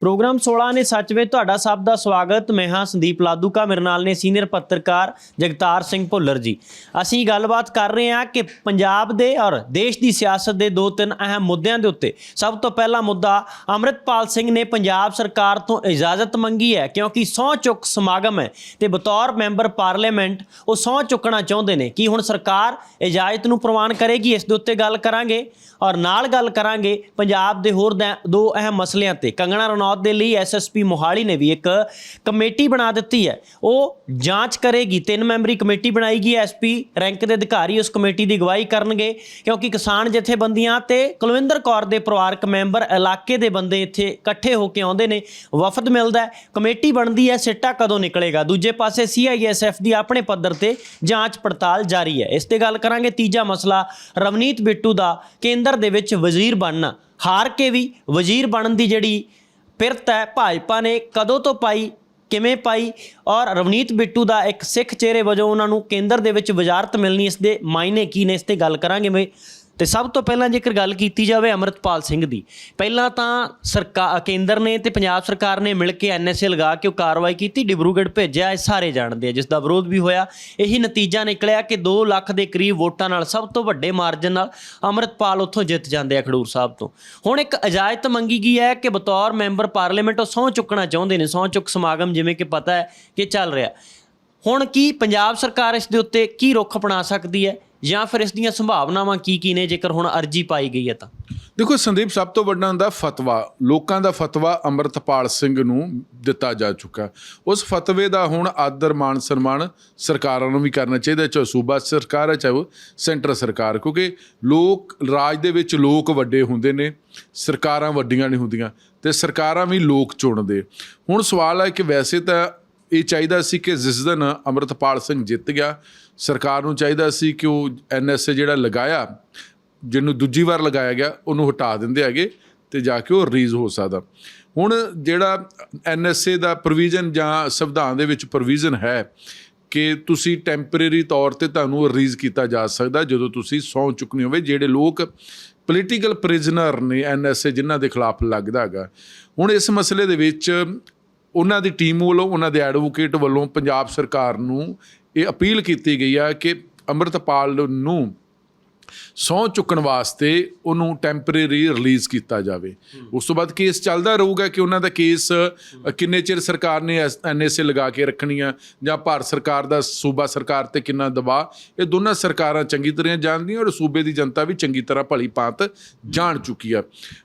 Programme 16 ਨੇ ਸੱਚ ਵਿੱਚ ਤੁਹਾਡਾ ਸਭ ਦਾ ਸਵਾਗਤ। ਮੈਂ ਹਾਂ ਸੰਦੀਪ ਲਾਦੂਕਾ, ਮੇਰੇ ਨਾਲ ਨੇ ਸੀਨੀਅਰ ਪੱਤਰਕਾਰ ਜਗਤਾਰ ਸਿੰਘ ਭੁੱਲਰ ਜੀ। ਅਸੀਂ ਗੱਲਬਾਤ ਕਰ ਰਹੇ ਹਾਂ ਕਿ ਪੰਜਾਬ ਦੇ ਔਰ ਦੇਸ਼ ਦੀ ਸਿਆਸਤ ਦੇ ਦੋ ਤਿੰਨ ਅਹਿਮ ਮੁੱਦਿਆਂ ਦੇ ਉੱਤੇ। ਸਭ ਤੋਂ ਪਹਿਲਾ ਮੁੱਦਾ, ਅੰਮ੍ਰਿਤਪਾਲ ਸਿੰਘ ਨੇ ਪੰਜਾਬ ਸਰਕਾਰ ਤੋਂ ਇਜਾਜ਼ਤ ਮੰਗੀ ਹੈ ਕਿਉਂਕਿ ਸਹੁੰ ਚੁੱਕ ਸਮਾਗਮ ਹੈ ਤੇ ਬਤੌਰ ਮੈਂਬਰ ਪਾਰਲੀਮੈਂਟ ਉਹ ਸਹੁੰ ਚੁੱਕਣਾ ਚਾਹੁੰਦੇ ਨੇ। ਕੀ ਹੁਣ ਸਰਕਾਰ ਇਜਾਜ਼ਤ ਨੂੰ ਪ੍ਰਵਾਨ ਕਰੇਗੀ? ਇਸ ਦੇ ਉੱਤੇ ਗੱਲ ਕਰਾਂਗੇ। ਔਰ ਨਾਲ ਗੱਲ ਕਰਾਂਗੇ ਪੰਜਾਬ ਦੇ ਹੋਰ ਦ- ਦੋ ਅਹਿਮ ਮਸਲਿਆਂ ਤੇ। ਕੰਗਣਾ ਰਣੌਤ ਦੇ ਲਈ ਐਸਐਸਪੀ ਮੋਹਾਲੀ ਨੇ ਵੀ ਇੱਕ ਕਮੇਟੀ ਬਣਾ ਦਿੱਤੀ ਹੈ। ਉਹ ਜਾਂਚ ਕਰੇਗੀ, ਤਿੰਨ ਮੈਂਬਰੀ ਕਮੇਟੀ ਬਣਾਈ ਗਈ ਐਸਪੀ ਰੈਂਕ ਦੇ ਅਧਿਕਾਰੀ ਉਸ ਕਮੇਟੀ ਦੀ ਅਗਵਾਈ ਕਰਨਗੇ, ਕਿਉਂਕਿ ਕਿਸਾਨ ਜਥੇਬੰਦੀਆਂ ਤੇ ਕੁਲਵਿੰਦਰ ਕੌਰ ਦੇ ਪਰਿਵਾਰਕ ਮੈਂਬਰ ਇਲਾਕੇ ਦੇ ਬੰਦੇ ਇੱਥੇ ਇਕੱਠੇ ਹੋ ਕੇ ਆਉਂਦੇ ਨੇ, ਵਫਦ ਮਿਲਦਾ ਕਮੇਟੀ ਬਣਦੀ ਹੈ, ਸਿੱਟਾ ਕਦੋਂ ਨਿਕਲੇਗਾ? ਦੂਜੇ ਪਾਸੇ ਸੀਆਈਐਸਐਫ ਦੀ ਆਪਣੇ ਪੱਧਰ ਤੇ ਜਾਂਚ ਪੜਤਾਲ ਜਾਰੀ ਹੈ। ਇਸ ਤੇ ਗੱਲ ਕਰਾਂਗੇ ਤੀਜਾ ਮਸਲਾ, ਰਵਨੀਤ ਬਿੱਟੂ ਦਾ ਕੇਂਦਰ ਦੇ ਵਿੱਚ ਵਜ਼ੀਰ ਬਣਨਾ। ਹਾਰ ਕੇ ਵੀ ਵਜ਼ੀਰ ਬਣਨ ਦੀ ਜਿਹੜੀ ਪਿਰਤ ਹੈ ਭਾਜਪਾ ਨੇ ਕਦੋਂ ਤੋਂ ਪਾਈ, ਕਿਵੇਂ ਪਾਈ? ਔਰ ਰਵਨੀਤ ਬਿੱਟੂ ਦਾ ਇੱਕ ਸਿੱਖ ਚਿਹਰੇ ਵਜੋਂ ਉਹਨਾਂ ਨੂੰ ਕੇਂਦਰ ਦੇ ਵਿੱਚ ਵਜ਼ਾਰਤ ਮਿਲਣੀ, ਇਸ ਦੇ ਮਾਇਨੇ ਕੀ ਨੇ? ਇਸ ਤੇ ਗੱਲ ਕਰਾਂਗੇ ਮੈਂ ਤੇ ਸਭ ਤੋਂ ਪਹਿਲਾਂ ਜੇਕਰ ਗੱਲ ਕੀਤੀ ਜਾਵੇ ਅਮਰਤਪਾਲ ਸਿੰਘ ਦੀ, ਪਹਿਲਾਂ ਤਾਂ ਸਰਕਾਰ ਕੇਂਦਰ ਨੇ ਤੇ ਪੰਜਾਬ ਸਰਕਾਰ ਨੇ ਮਿਲ ਕੇ ਐਨਐਸਏ ਲਗਾ ਕੇ ਉਹ ਕਾਰਵਾਈ ਕੀਤੀ, ਡਿਬਰੂਗੜ੍ਹ ਭੇਜਿਆ, ਇਹ ਸਾਰੇ ਜਾਣਦੇ ਆ ਜਿਸ ਦਾ ਵਿਰੋਧ ਵੀ ਹੋਇਆ। ਇਹੀ ਨਤੀਜਾ ਨਿਕਲਿਆ ਕਿ 2 ਲੱਖ ਦੇ ਕਰੀਬ ਵੋਟਾਂ ਨਾਲ ਸਭ ਤੋਂ ਵੱਡੇ ਮਾਰਜਨ ਨਾਲ ਅਮਰਤਪਾਲ ਉੱਥੋਂ ਜਿੱਤ ਜਾਂਦੇ ਆ ਖਡੂਰ ਸਾਹਿਬ ਤੋਂ। ਹੁਣ ਇੱਕ ਇਜਾਜ਼ਤ ਮੰਗੀ ਗਈ ਹੈ ਕਿ ਬਤੌਰ ਮੈਂਬਰ ਪਾਰਲੀਮੈਂਟ ਉਹ ਸਹੁੰ ਚੁੱਕਣਾ ਚਾਹੁੰਦੇ ਨੇ, ਸਹੁੰ ਚੁੱਕ ਸਮਾਗਮ, ਜਿਵੇਂ ਕਿ ਪਤਾ ਹੈ ਕਿ ਚੱਲ ਰਿਹਾ। ਹੁਣ ਕੀ ਪੰਜਾਬ ਸਰਕਾਰ ਇਸ ਦੇ ਉੱਤੇ ਕੀ ਰੁਖ ਅਪਣਾ ਸਕਦੀ ਹੈ? ਜਾਂ ਫਿਰ ਇਸ ਦੀਆਂ ਸੰਭਾਵਨਾਵਾਂ ਕੀ ਕੀ ਨੇ ਜੇਕਰ ਹੁਣ ਅਰਜੀ ਪਾਈ ਗਈ ਹੈ ਤਾਂ? ਦੇਖੋ, ਸੰਦੀਪ, ਸਭ ਤੋਂ ਵੱਡਾ ਹੁੰਦਾ ਫਤਵਾ। ਲੋਕਾਂ ਦਾ ਫਤਵਾ ਅੰਮ੍ਰਿਤਪਾਲ ਸਿੰਘ ਨੂੰ ਦਿੱਤਾ ਜਾ ਚੁੱਕਾ ਉਸ ਫਤਵੇ ਦਾ ਹੁਣ ਆਦਰ ਮਾਨ ਸਨਮਾਨ ਸਰਕਾਰਾਂ ਨੂੰ ਵੀ ਕਰਨਾ ਚਾਹੀਦਾ ਚਾਹੇ ਸੂਬਾ ਸਰਕਾਰ ਹੈ, ਚਾਹੇ ਉਹ ਸੈਂਟਰ ਸਰਕਾਰ, ਕਿਉਂਕਿ ਲੋਕ, ਰਾਜ ਦੇ ਵਿੱਚ ਲੋਕ ਵੱਡੇ ਹੁੰਦੇ ਨੇ, ਸਰਕਾਰਾਂ ਵੱਡੀਆਂ ਨਹੀਂ ਹੁੰਦੀਆਂ ਤੇ ਸਰਕਾਰਾਂ ਵੀ ਲੋਕ ਚੁਣਦੇ। ਹੁਣ ਸਵਾਲ ਹੈ ਕਿ ਵੈਸੇ ਤਾਂ ਇਹ ਚਾਹੀਦਾ ਸੀ ਕਿ ਜਿਸ ਦਿਨ ਅੰਮ੍ਰਿਤਪਾਲ ਸਿੰਘ ਜਿੱਤ ਗਿਆ, ਸਰਕਾਰ ਨੂੰ ਚਾਹੀਦਾ ਸੀ ਕਿ ਉਹ ਐਨਐਸਏ ਜਿਹੜਾ ਲਗਾਇਆ, ਜਿਹਨੂੰ ਦੂਜੀ ਵਾਰ ਲਗਾਇਆ ਗਿਆ, ਉਹਨੂੰ ਹਟਾ ਦਿੰਦੇ ਹੈਗੇ ਤੇ ਜਾ ਕੇ ਉਹ ਰਿਲੀਜ਼ ਹੋ ਸਕਦਾ। ਹੁਣ ਜਿਹੜਾ ਐਨਐਸਏ ਦਾ ਪ੍ਰੋਵੀਜ਼ਨ ਜਾਂ ਸੰਵਿਧਾਨ ਦੇ ਵਿੱਚ ਪ੍ਰੋਵੀਜ਼ਨ ਹੈ ਕਿ ਤੁਸੀਂ ਟੈਂਪਰੇਰੀ ਤੌਰ ਤੇ ਤੁਹਾਨੂੰ ਰਿਲੀਜ਼ ਕੀਤਾ ਜਾ ਸਕਦਾ ਜਦੋਂ ਤੁਸੀਂ ਸੌਂ ਚੁੱਕਣੀ ਹੋਵੇ, ਜਿਹੜੇ ਲੋਕ ਪੋਲੀਟੀਕਲ ਪ੍ਰਿਜ਼ਨਰ ਨੇ ਐਨਐਸਏ ਜਿਨ੍ਹਾਂ ਦੇ ਖਿਲਾਫ ਲੱਗਦਾ ਹੈਗਾ। ਹੁਣ ਇਸ ਮਸਲੇ ਦੇ ਵਿੱਚ ਉਹਨਾਂ ਦੀ ਟੀਮ ਵੱਲੋਂ, ਉਹਨਾਂ ਦੇ ਐਡਵੋਕੇਟ ਵੱਲੋਂ ਪੰਜਾਬ ਸਰਕਾਰ ਨੂੰ ਇਹ ਅਪੀਲ ਕੀਤੀ ਗਈ ਆ ਕਿ ਅੰਮ੍ਰਿਤਪਾਲ ਨੂੰ ਸਹੁੰ ਚੁੱਕਣ ਵਾਸਤੇ ਉਹਨੂੰ ਟੈਂਪਰੇਰੀ ਰਿਲੀਜ਼ ਕੀਤਾ ਜਾਵੇ। ਉਸ ਤੋਂ ਬਾਅਦ ਕੇਸ ਚੱਲਦਾ ਰਹੂਗਾ ਕਿ ਉਹਨਾਂ ਦਾ ਕੇਸ ਕਿੰਨੇ ਚਿਰ ਸਰਕਾਰ ਨੇ ਐਨਐਸਏ ਲਗਾ ਕੇ ਰੱਖਣੀ ਆ ਜਾਂ ਭਾਰਤ ਸਰਕਾਰ ਦਾ, ਸੂਬਾ ਸਰਕਾਰ ਤੇ ਕਿੰਨਾ ਦਬਾਅ, ਇਹ ਦੋਨਾਂ ਸਰਕਾਰਾਂ ਚੰਗੀ ਤਰ੍ਹਾਂ ਜਾਣਦੀਆਂ ਔਰ ਸੂਬੇ ਦੀ ਜਨਤਾ ਵੀ ਚੰਗੀ ਤਰ੍ਹਾਂ ਭਲੀ ਭਾਂਤ ਜਾਣ ਚੁੱਕੀ ਆ।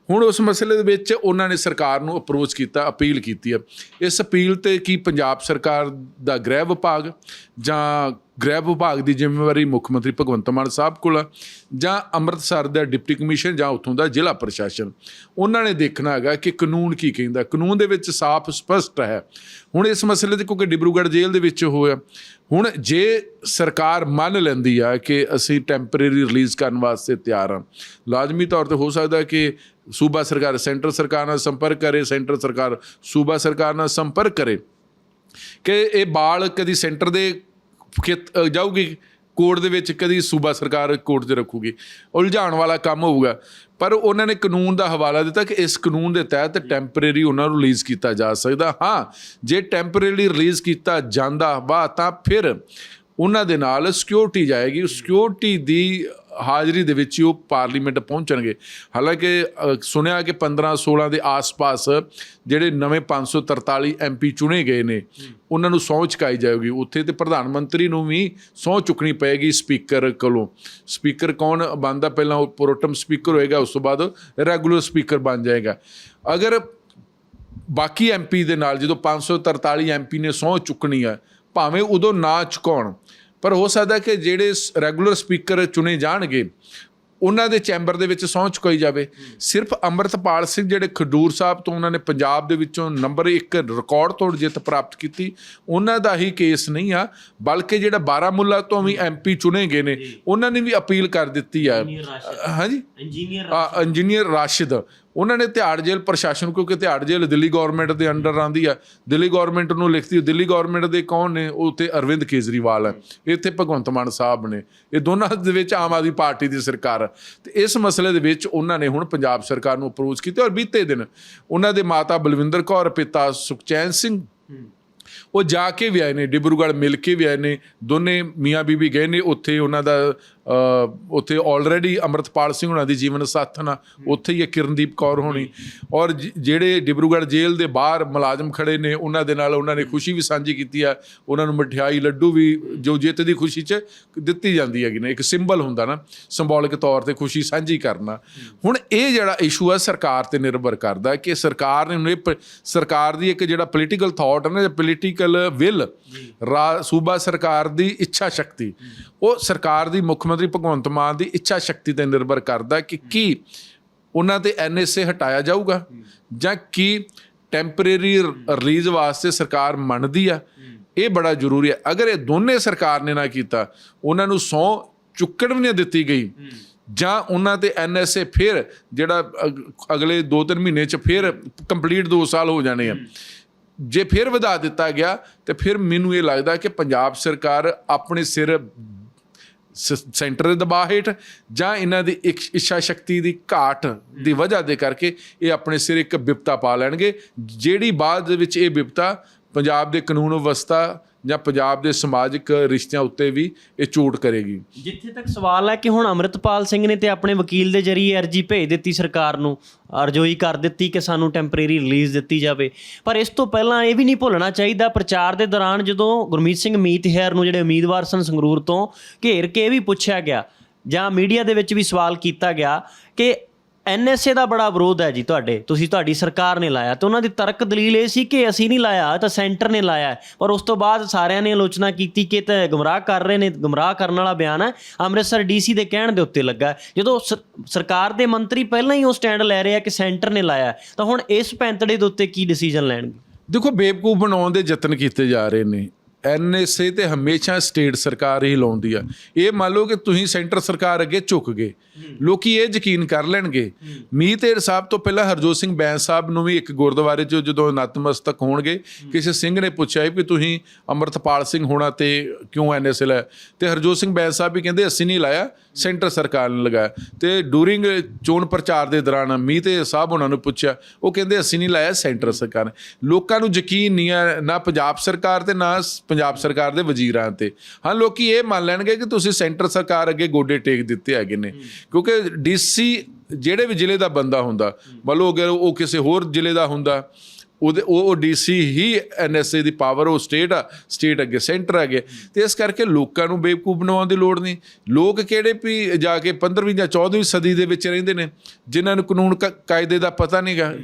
ਹੁਣ ਉਸ ਮਸਲੇ ਦੇ ਵਿੱਚ ਉਹਨਾਂ ਨੇ ਸਰਕਾਰ ਨੂੰ ਅਪਰੋਚ ਕੀਤਾ, ਅਪੀਲ ਕੀਤੀ ਆ। ਇਸ ਅਪੀਲ ਤੇ ਕੀ ਪੰਜਾਬ ਸਰਕਾਰ ਦਾ ਗ੍ਰਹਿ ਵਿਭਾਗ ਜਾਂ ਗ੍ਰਹਿ ਵਿਭਾਗ ਦੀ ਜ਼ਿੰਮੇਵਾਰੀ ਮੁੱਖ ਮੰਤਰੀ ਭਗਵੰਤ ਮਾਨ ਸਾਹਿਬ ਕੋਲ ਆ, ਜਾਂ ਅੰਮ੍ਰਿਤਸਰ ਦਾ ਡਿਪਟੀ ਕਮਿਸ਼ਨ ਜਾਂ ਉੱਥੋਂ ਦਾ ਜ਼ਿਲ੍ਹਾ ਪ੍ਰਸ਼ਾਸਨ। ਉਹਨਾਂ ਨੇ ਦੇਖਣਾ ਹੈਗਾ ਕਿ ਕਾਨੂੰਨ ਕੀ ਕਹਿੰਦਾ। ਕਾਨੂੰਨ ਦੇ ਵਿੱਚ ਸਾਫ਼ ਸਪਸ਼ਟ ਹੈ। ਹੁਣ ਇਸ ਮਸਲੇ ਤੇ ਕਿਉਂਕਿ ਡਿਬਰੂਗੜ੍ਹ ਜੇਲ੍ਹ ਦੇ ਵਿੱਚ ਹੋਇਆ, ਹੁਣ ਜੇ ਸਰਕਾਰ ਮੰਨ ਲੈਂਦੀ ਆ ਕਿ ਅਸੀਂ ਟੈਂਪਰੇਰੀ ਰਿਲੀਜ਼ ਕਰਨ ਵਾਸਤੇ ਤਿਆਰ ਹਾਂ ਲਾਜ਼ਮੀ ਤੌਰ ਤੇ ਹੋ ਸਕਦਾ ਕਿ ਸੂਬਾ ਸਰਕਾਰ, ਸੈਂਟਰ ਸਰਕਾਰ ਨਾਲ ਸੰਪਰਕ ਕਰੇ, ਸੈਂਟਰ ਸਰਕਾਰ ਸੂਬਾ ਸਰਕਾਰ ਨਾਲ ਸੰਪਰਕ ਕਰੇ। ਕਿ ਇਹ ਬਾਲ ਕਦੀ ਸੈਂਟਰ ਦੇ ਖੇਤ- ਅ, ਜਾਊਗੀ ਕੋਰਟ ਦੇ ਵਿੱਚ ਕਦੀ ਸੂਬਾ ਸਰਕਾਰ ਕੋਰਟ 'ਚ ਰੱਖੂਗੀ। ਉਲਝਾਉਣ ਵਾਲਾ ਕੰਮ ਹੋਊਗਾ। ਪਰ ਉਹਨਾਂ ਨੇ ਕਾਨੂੰਨ ਦਾ ਹਵਾਲਾ ਦਿੱਤਾ ਕਿ ਇਸ ਕਾਨੂੰਨ ਦੇ ਤਹਿਤ ਟੈਂਪਰੇਰੀ ਉਹਨਾਂ ਨੂੰ ਰਿਲੀਜ਼ ਕੀਤਾ ਜਾ ਸਕਦਾ। ਹਾਂ ਜੇ ਟੈਂਪਰੇਰੀ ਰਿਲੀਜ਼ ਕੀਤਾ ਜਾਂਦਾ ਵਾ ਤਾਂ ਫਿਰ ਉਹਨਾਂ ਦੇ ਨਾਲ ਸਿਕਿਉਰਿਟੀ ਜਾਏਗੀ। ਸਿਕਿਉਰਿਟੀ ਦੀ ਹਾਜ਼ਰੀ ਦੇ ਵਿੱਚ ਹੀ ਉਹ ਪਾਰਲੀਮੈਂਟ ਪਹੁੰਚਣਗੇ। ਹਾਲਾਂਕਿ ਸੁਣਿਆ ਕਿ 15 16 ਦੇ ਆਸ-ਪਾਸ ਜਿਹੜੇ ਨਵੇਂ 543 ਐਮਪੀ ਚੁਣੇ ਗਏ ਨੇ, ਉਹਨਾਂ ਨੂੰ ਸਹੁੰ ਚੁਕਾਈ ਜਾਏਗੀ। ਉੱਥੇ ਤੇ ਪ੍ਰਧਾਨ ਮੰਤਰੀ ਨੂੰ ਵੀ ਸਹੁੰ ਚੁੱਕਣੀ ਪਏਗੀ ਸਪੀਕਰ ਕੋਲੋਂ। ਸਪੀਕਰ ਕੌਣ ਬਣਦਾ ਪਹਿਲਾਂ ਉਹ ਪ੍ਰੋਟਮ ਸਪੀਕਰ ਹੋਏਗਾ, ਉਸ ਤੋਂ ਬਾਅਦ ਰੈਗੂਲਰ ਸਪੀਕਰ ਬਣ ਜਾਏਗਾ। ਅਗਰ ਬਾਕੀ ਐਮਪੀ ਦੇ ਨਾਲ ਜਦੋਂ 543 ਐਮਪੀ ਨੇ ਸਹੁੰ ਚੁੱਕਣੀ ਆ ਭਾਵੇਂ ਉਦੋਂ ਨਾ ਚੁਕਾਉਣ। ਪਰ ਹੋ ਸਕਦਾ ਕਿ ਜਿਹੜੇ ਰੈਗੂਲਰ ਸਪੀਕਰ ਚੁਣੇ ਜਾਣਗੇ ਉਹਨਾਂ ਦੇ ਚੈਂਬਰ ਦੇ ਵਿੱਚ ਸਹੁੰ ਚੁਕਾਈ ਜਾਵੇ। ਸਿਰਫ ਅੰਮ੍ਰਿਤਪਾਲ ਸਿੰਘ ਜਿਹੜੇ ਖਡੂਰ ਸਾਹਿਬ ਤੋਂ ਉਹਨਾਂ ਨੇ ਪੰਜਾਬ ਦੇ ਵਿੱਚੋਂ ਨੰਬਰ 1 ਰਿਕਾਰਡ ਤੋੜ ਜਿੱਤ ਪ੍ਰਾਪਤ ਕੀਤੀ ਉਹਨਾਂ ਦਾ ਹੀ ਕੇਸ ਨਹੀਂ ਆ ਬਲਕਿ ਜਿਹੜਾ ਬਾਰਾਮੁੱਲਾ ਤੋਂ ਵੀ ਐਮਪੀ ਚੁਣੇ ਗਏ ਨੇ ਉਹਨਾਂ ਨੇ ਵੀ ਅਪੀਲ ਕਰ ਦਿੱਤੀ ਆ। ਹਾਂਜੀ। Engineer engineer Rashid. ਉਹਨਾਂ ਨੇ ਤਿਹਾੜ ਜੇਲ੍ਹ ਪ੍ਰਸ਼ਾਸਨ ਕਿਉਂਕਿ ਤਿਹਾੜ ਜੇਲ੍ਹ ਦਿੱਲੀ ਗਵਰਨਮੈਂਟ ਦੇ ਅੰਡਰ ਆਂਦੀ ਆ। ਦਿੱਲੀ ਗਵਰਨਮੈਂਟ ਨੂੰ ਲਿਖਤੀ ਦਿੱਲੀ ਗਵਰਨਮੈਂਟ ਦੇ ਕੌਣ ਨੇ? ਉਹ ਤੇ ਅਰਵਿੰਦ ਕੇਜਰੀਵਾਲ ਹੈ ਇੱਥੇ ਭਗਵੰਤ ਮਾਨ ਸਾਹਿਬ ਨੇ। ਇਹ ਦੋਨਾਂ ਦੇ ਵਿੱਚ ਆਮ ਆਦਮੀ ਪਾਰਟੀ ਦੀ ਸਰਕਾਰ ਹੈ। ਤੇ ਇਸ ਮਸਲੇ ਦੇ ਵਿੱਚ ਉਹਨਾਂ ਨੇ ਹੁਣ ਪੰਜਾਬ ਸਰਕਾਰ ਨੂੰ ਅਪਰੋਚ ਕੀਤਾ ਔਰ ਬੀਤੇ ਦਿਨ ਉਹਨਾਂ ਦੇ ਮਾਤਾ ਬਲਵਿੰਦਰ ਕੌਰ, ਪਿਤਾ ਸੁਖਚੈਨ ਸਿੰਘ ਉਹ ਜਾ ਕੇ ਵੀ ਆਏ ਨੇ, ਡਿਬਰੂਗੜ੍ਹ ਮਿਲ ਕੇ ਵੀ ਆਏ ਨੇ। ਦੋਨੇ ਮੀਆਂ ਬੀਬੀ ਗਏ ਨੇ, ਉੱਥੇ ਉਹਨਾਂ ਦਾ ਉੱਥੇ ਆਲਰੇਡੀ ਅਮਰਤਪਾਲ ਸਿੰਘ ਉਹਨਾਂ ਦੀ ਜੀਵਨ ਸਾਥਣ ਆ। ਉੱਥੇ ਹੀ ਹੈ ਕਿਰਨਦੀਪ ਕੌਰ ਹੋਣੀ। ਔਰ ਜ- ਜਿਹੜੇ ਡਿਬਰੂਗੜ੍ਹ ਜੇਲ੍ਹ ਦੇ ਬਾਹਰ ਮੁਲਾਜ਼ਮ ਖੜੇ ਨੇ, ਉਹਨਾਂ ਦੇ ਨਾਲ ਉਹਨਾਂ ਨੇ ਖੁਸ਼ੀ ਵੀ ਸਾਂਝੀ ਕੀਤੀ ਆ। ਉਹਨਾਂ ਨੂੰ ਮਠਿਆਈ, ਲੱਡੂ ਵੀ ਜੋ ਜਿੱਤ ਦੀ ਖੁਸ਼ੀ 'ਚ ਦਿੱਤੀ ਜਾਂਦੀ ਹੈਗੀ ਨੇ। ਇੱਕ ਸਿੰਬਲ ਹੁੰਦਾ ਨਾ ਸਿੰਬੋਲਿਕ ਤੌਰ ਤੇ ਖੁਸ਼ੀ ਸਾਂਝੀ ਕਰਨਾ। ਹੁਣ ਇਹ ਜਿਹੜਾ ਇਸ਼ੂ ਆ, ਸਰਕਾਰ ਤੇ ਨਿਰਭਰ ਕਰਦਾ ਕਿ ਸਰਕਾਰ ਨੇ ਹੁਣ ਇਹ ਪ- ਸਰਕਾਰ ਦੀ ਇੱਕ ਜਿਹੜਾ ਪੋਲੀਟੀਕਲ ਥਾਟ ਹੈ ਨਾ ਪੋਲੀਟੀਕਲ ਵਿਲ ਸੂਬਾ ਸਰਕਾਰ ਦੀ ਇੱਛਾ ਸ਼ਕਤੀ, ਉਹ ਸਰਕਾਰ ਦੀ ਮੁੱਖ ਮੰਤਰੀ ਭਗਵੰਤ ਮਾਨ ਦੀ ਇੱਛਾ ਸ਼ਕਤੀ ਤੇ ਨਿਰਭਰ ਕਰਦਾ ਕਿ ਕੀ ਉਹਨਾਂ ਤੇ ਐਨਐਸਏ ਹਟਾਇਆ ਜਾਊਗਾ ਜਾਂ ਕੀ ਟੈਂਪਰੇਰੀ ਰਿਲੀਜ਼ ਵਾਸਤੇ ਸਰਕਾਰ ਮੰਨਦੀ ਆ। ਇਹ ਬੜਾ ਜ਼ਰੂਰੀ ਹੈ ਅਗਰ ਇਹ ਦੋਨੇ ਸਰਕਾਰ ਨੇ ਨਾ ਕੀਤਾ, ਉਹਨਾਂ ਨੂੰ ਸੌ ਚੁੱਕਣ ਵੀ ਨਹੀਂ ਦਿੱਤੀ ਗਈ। ਜਾਂ ਉਹਨਾਂ ਤੇ ਐਨਐਸਏ ਫਿਰ ਜਿਹੜਾ ਅਗਲੇ 2-3 ਮਹੀਨੇ ਚ ਫਿਰ ਕੰਪਲੀਟ 2 ਸਾਲ ਹੋ ਜਾਣੇ ਆ। ਜੇ ਫਿਰ ਵਧਾ ਦਿੱਤਾ ਗਿਆ, ਤੇ ਫਿਰ ਮੈਨੂੰ ਇਹ ਲੱਗਦਾ ਕਿ ਪੰਜਾਬ ਸਰਕਾਰ ਆਪਣੇ ਸਿਰ ਸੈਂਟਰ ਦੇ ਦਬਾਅ ਹੇਠ ਜਾਂ ਇਹਨਾਂ ਦੀ ਇੱਛਾ ਸ਼ਕਤੀ ਦੀ ਘਾਟ ਦੀ ਵਜ੍ਹਾ ਦੇ ਕਰਕੇ ਇਹ ਆਪਣੇ ਸਿਰ ਇੱਕ ਵਿਪਤਾ ਪਾ ਲੈਣਗੇ। ਜਿਹੜੀ ਬਾਅਦ ਵਿੱਚ ਇਹ ਵਿਪਤਾ ਪੰਜਾਬ ਦੇ ਕਾਨੂੰਨ ਵਿਵਸਥਾ ਜਾਂ ਪੰਜਾਬ ਦੇ ਸਮਾਜਿਕ ਰਿਸ਼ਤਿਆਂ ਉੱਤੇ ਵੀ ਇਹ ਚੋਟ ਕਰੇਗੀ। ਜਿੱਥੇ ਤੱਕ ਸਵਾਲ ਹੈ ਕਿ ਹੁਣ ਅਮਰਿਤਪਾਲ ਸਿੰਘ ਨੇ ਤੇ ਆਪਣੇ ਵਕੀਲ ਦੇ ਜਰੀਏ ਅਰਜੀ ਭੇਜ ਦਿੱਤੀ ਸਰਕਾਰ ਨੂੰ, ਅਰਜ਼ੋਈ ਕਰ ਦਿੱਤੀ ਕਿ ਸਾਨੂੰ ਟੈਂਪਰੇਰੀ ਰਿਲੀਜ਼ ਦਿੱਤੀ ਜਾਵੇ। ਪਰ ਇਸ ਤੋਂ ਪਹਿਲਾਂ ਇਹ ਵੀ ਨਹੀਂ ਭੁੱਲਣਾ ਚਾਹੀਦਾ, ਪ੍ਰਚਾਰ ਦੇ ਦੌਰਾਨ ਜਦੋਂ ਗੁਰਮੀਤ ਸਿੰਘ ਮੀਤ ਹੈਰ ਨੂੰ ਜਿਹੜੇ ਉਮੀਦਵਾਰ ਸਨ ਸੰਗਰੂਰ ਤੋਂ ਘੇਰ ਕੇ ਇਹ ਵੀ ਪੁੱਛਿਆ ਗਿਆ, ਜਾਂ ਮੀਡੀਆ ਦੇ ਵਿੱਚ ਵੀ ਸਵਾਲ ਕੀਤਾ ਗਿਆ ਕਿ ਐਨਐਸਏ ਦਾ ਬੜਾ ਵਿਰੋਧ ਹੈ ਜੀ ਤੁਹਾਡੇ। ਤੁਸੀਂ ਤੁਹਾਡੀ ਸਰਕਾਰ ਨੇ ਲਾਇਆ ਤੇ ਉਹਨਾਂ ਦੀ ਤਰਕ ਦਲੀਲ ਇਹ ਸੀ ਕਿ ਅਸੀਂ ਨਹੀਂ ਲਾਇਆ, ਤਾਂ ਸੈਂਟਰ ਨੇ ਲਾਇਆ ਪਰ ਉਸ ਤੋਂ ਬਾਅਦ ਸਾਰਿਆਂ ਨੇ ਆਲੋਚਨਾ ਕੀਤੀ ਕਿ ਇਹ ਤਾਂ ਗੁੰਮਰਾਹ ਕਰ ਰਹੇ ਨੇ, ਗੁੰਮਰਾਹ ਕਰਨ ਵਾਲਾ ਬਿਆਨ ਹੈ। ਅੰਮ੍ਰਿਤਸਰ ਡੀਸੀ ਦੇ ਕਹਿਣ ਦੇ ਉੱਤੇ ਲੱਗਾ ਜਦੋਂ ਸਰ- ਸਰਕਾਰ ਦੇ ਮੰਤਰੀ ਪਹਿਲਾਂ ਹੀ ਉਹ ਸਟੈਂਡ ਲੈ ਰਹੇ ਆ ਕਿ ਸੈਂਟਰ ਨੇ ਲਾਇਆ ਤਾਂ ਹੁਣ ਇਸ ਪੈਂਤੜੇ ਦੇ ਉੱਤੇ ਕੀ ਡਿਸੀਜਨ ਲੈਣਗੇ? ਦੇਖੋ, ਬੇਵਕੂਫ ਬਣਾਉਣ ਦੇ ਯਤਨ ਕੀਤੇ ਜਾ ਰਹੇ ਨੇ। ਐਨਐਸਏ ਤੇ ਹਮੇਸ਼ਾ ਸਟੇਟ ਸਰਕਾਰ ਹੀ ਲਾਉਂਦੀ ਆ। ਇਹ ਮੰਨ ਲਓ ਕਿ ਤੁਸੀਂ ਸੈਂਟਰ ਸਰਕਾਰ ਅੱਗੇ ਝੁਕ ਗਏ। ਲੋਕੀ ਇਹ ਯਕੀਨ ਕਰ ਲੈਣਗੇ। ਮੀਤ ਏਰ ਸਾਹਿਬ ਤੋਂ ਪਹਿਲਾਂ ਹਰਜੋਤ ਸਿੰਘ ਬੈਂਸ ਸਾਹਿਬ ਨੂੰ ਵੀ ਇੱਕ ਗੁਰਦੁਆਰੇ 'ਚ ਜਦੋਂ ਨਤਮਸਤਕ ਹੋਣਗੇ, ਕਿਸੇ ਸਿੰਘ ਨੇ ਪੁੱਛਿਆ ਵੀ ਤੁਸੀਂ ਅਮਰਤਪਾਲ ਸਿੰਘ ਹੋਣਾ ਤੇ ਕਿਉਂ ਐਨਐਸਏ ਲਾਇਆ? ਤੇ ਹਰਜੋਤ ਸਿੰਘ ਬੈਂਸ ਸਾਹਿਬ ਵੀ ਕਹਿੰਦੇ, ਅਸੀਂ ਨਹੀਂ ਲਾਇਆ ਸੈਂਟਰ ਸਰਕਾਰ ਨੇ ਲਗਾਇਆ। ਤੇ ਡੂਰਿੰਗ ਚੋਣ ਪ੍ਰਚਾਰ ਦੇ ਦੌਰਾਨ ਮੀਤ ਏਰ ਸਾਹਿਬ ਉਹਨਾਂ ਨੂੰ ਪੁੱਛਿਆ, ਉਹ ਕਹਿੰਦੇ, ਅਸੀਂ ਨਹੀਂ ਲਾਇਆ ਸੈਂਟਰ ਸਰਕਾਰ ਨੇ। ਲੋਕਾਂ ਨੂੰ ਯਕੀਨ ਨਹੀਂ ਆ, ਨਾ ਪੰਜਾਬ ਸਰਕਾਰ ਤੇ ਨਾ ਸ- ਪੰਜਾਬ ਸਰਕਾਰ ਦੇ ਵਜ਼ੀਰਾਂ ਤੇ। ਹਾਂ, ਲੋਕੀ ਇਹ ਮੰਨ ਲੈਣਗੇ ਕਿ ਤੁਸੀਂ ਸੈਂਟਰ ਸਰਕਾਰ ਅੱਗੇ ਗੋਡੇ ਟੇਕ ਦਿੱਤੇ ਹੈਗੇ ਨੇ। ਕਿਉਂਕਿ ਡੀਸੀ ਜਿਹੜੇ ਵੀ ਜ਼ਿਲ੍ਹੇ ਦਾ ਬੰਦਾ ਹੁੰਦਾ, ਮੰਨ ਲਓ ਅਗਰ ਉਹ ਕਿਸੇ ਹੋਰ ਜ਼ਿਲ੍ਹੇ ਦਾ ਹੁੰਦਾ, ਉਹਦੇ ਉਹ ਡੀਸੀ ਹੀ ਐਨਐਸਏ ਦੀ ਪਾਵਰ, ਉਹ ਸਟੇਟ ਆ, ਸਟੇਟ ਅੱਗੇ ਸੈਂਟਰ ਅੱਗੇ ਤੇ ਇਸ ਕਰਕੇ ਲੋਕਾਂ ਨੂੰ ਬੇਵਕੂਫ ਬਣਾਉਣ ਦੀ ਲੋੜ ਨਹੀਂ। ਲੋਕ ਕਿਹੜੇ ਵੀ ਜਾ ਕੇ 15ਵੀਂ ਜਾਂ 14ਵੀਂ ਸਦੀ ਦੇ ਵਿੱਚ ਰਹਿੰਦੇ ਨੇ, ਜਿਨ੍ਹਾਂ ਨੂੰ ਕਾਨੂੰਨ ਕ- ਕਾਇਦੇ ਦਾ ਪਤਾ ਨਹੀਂਗਾ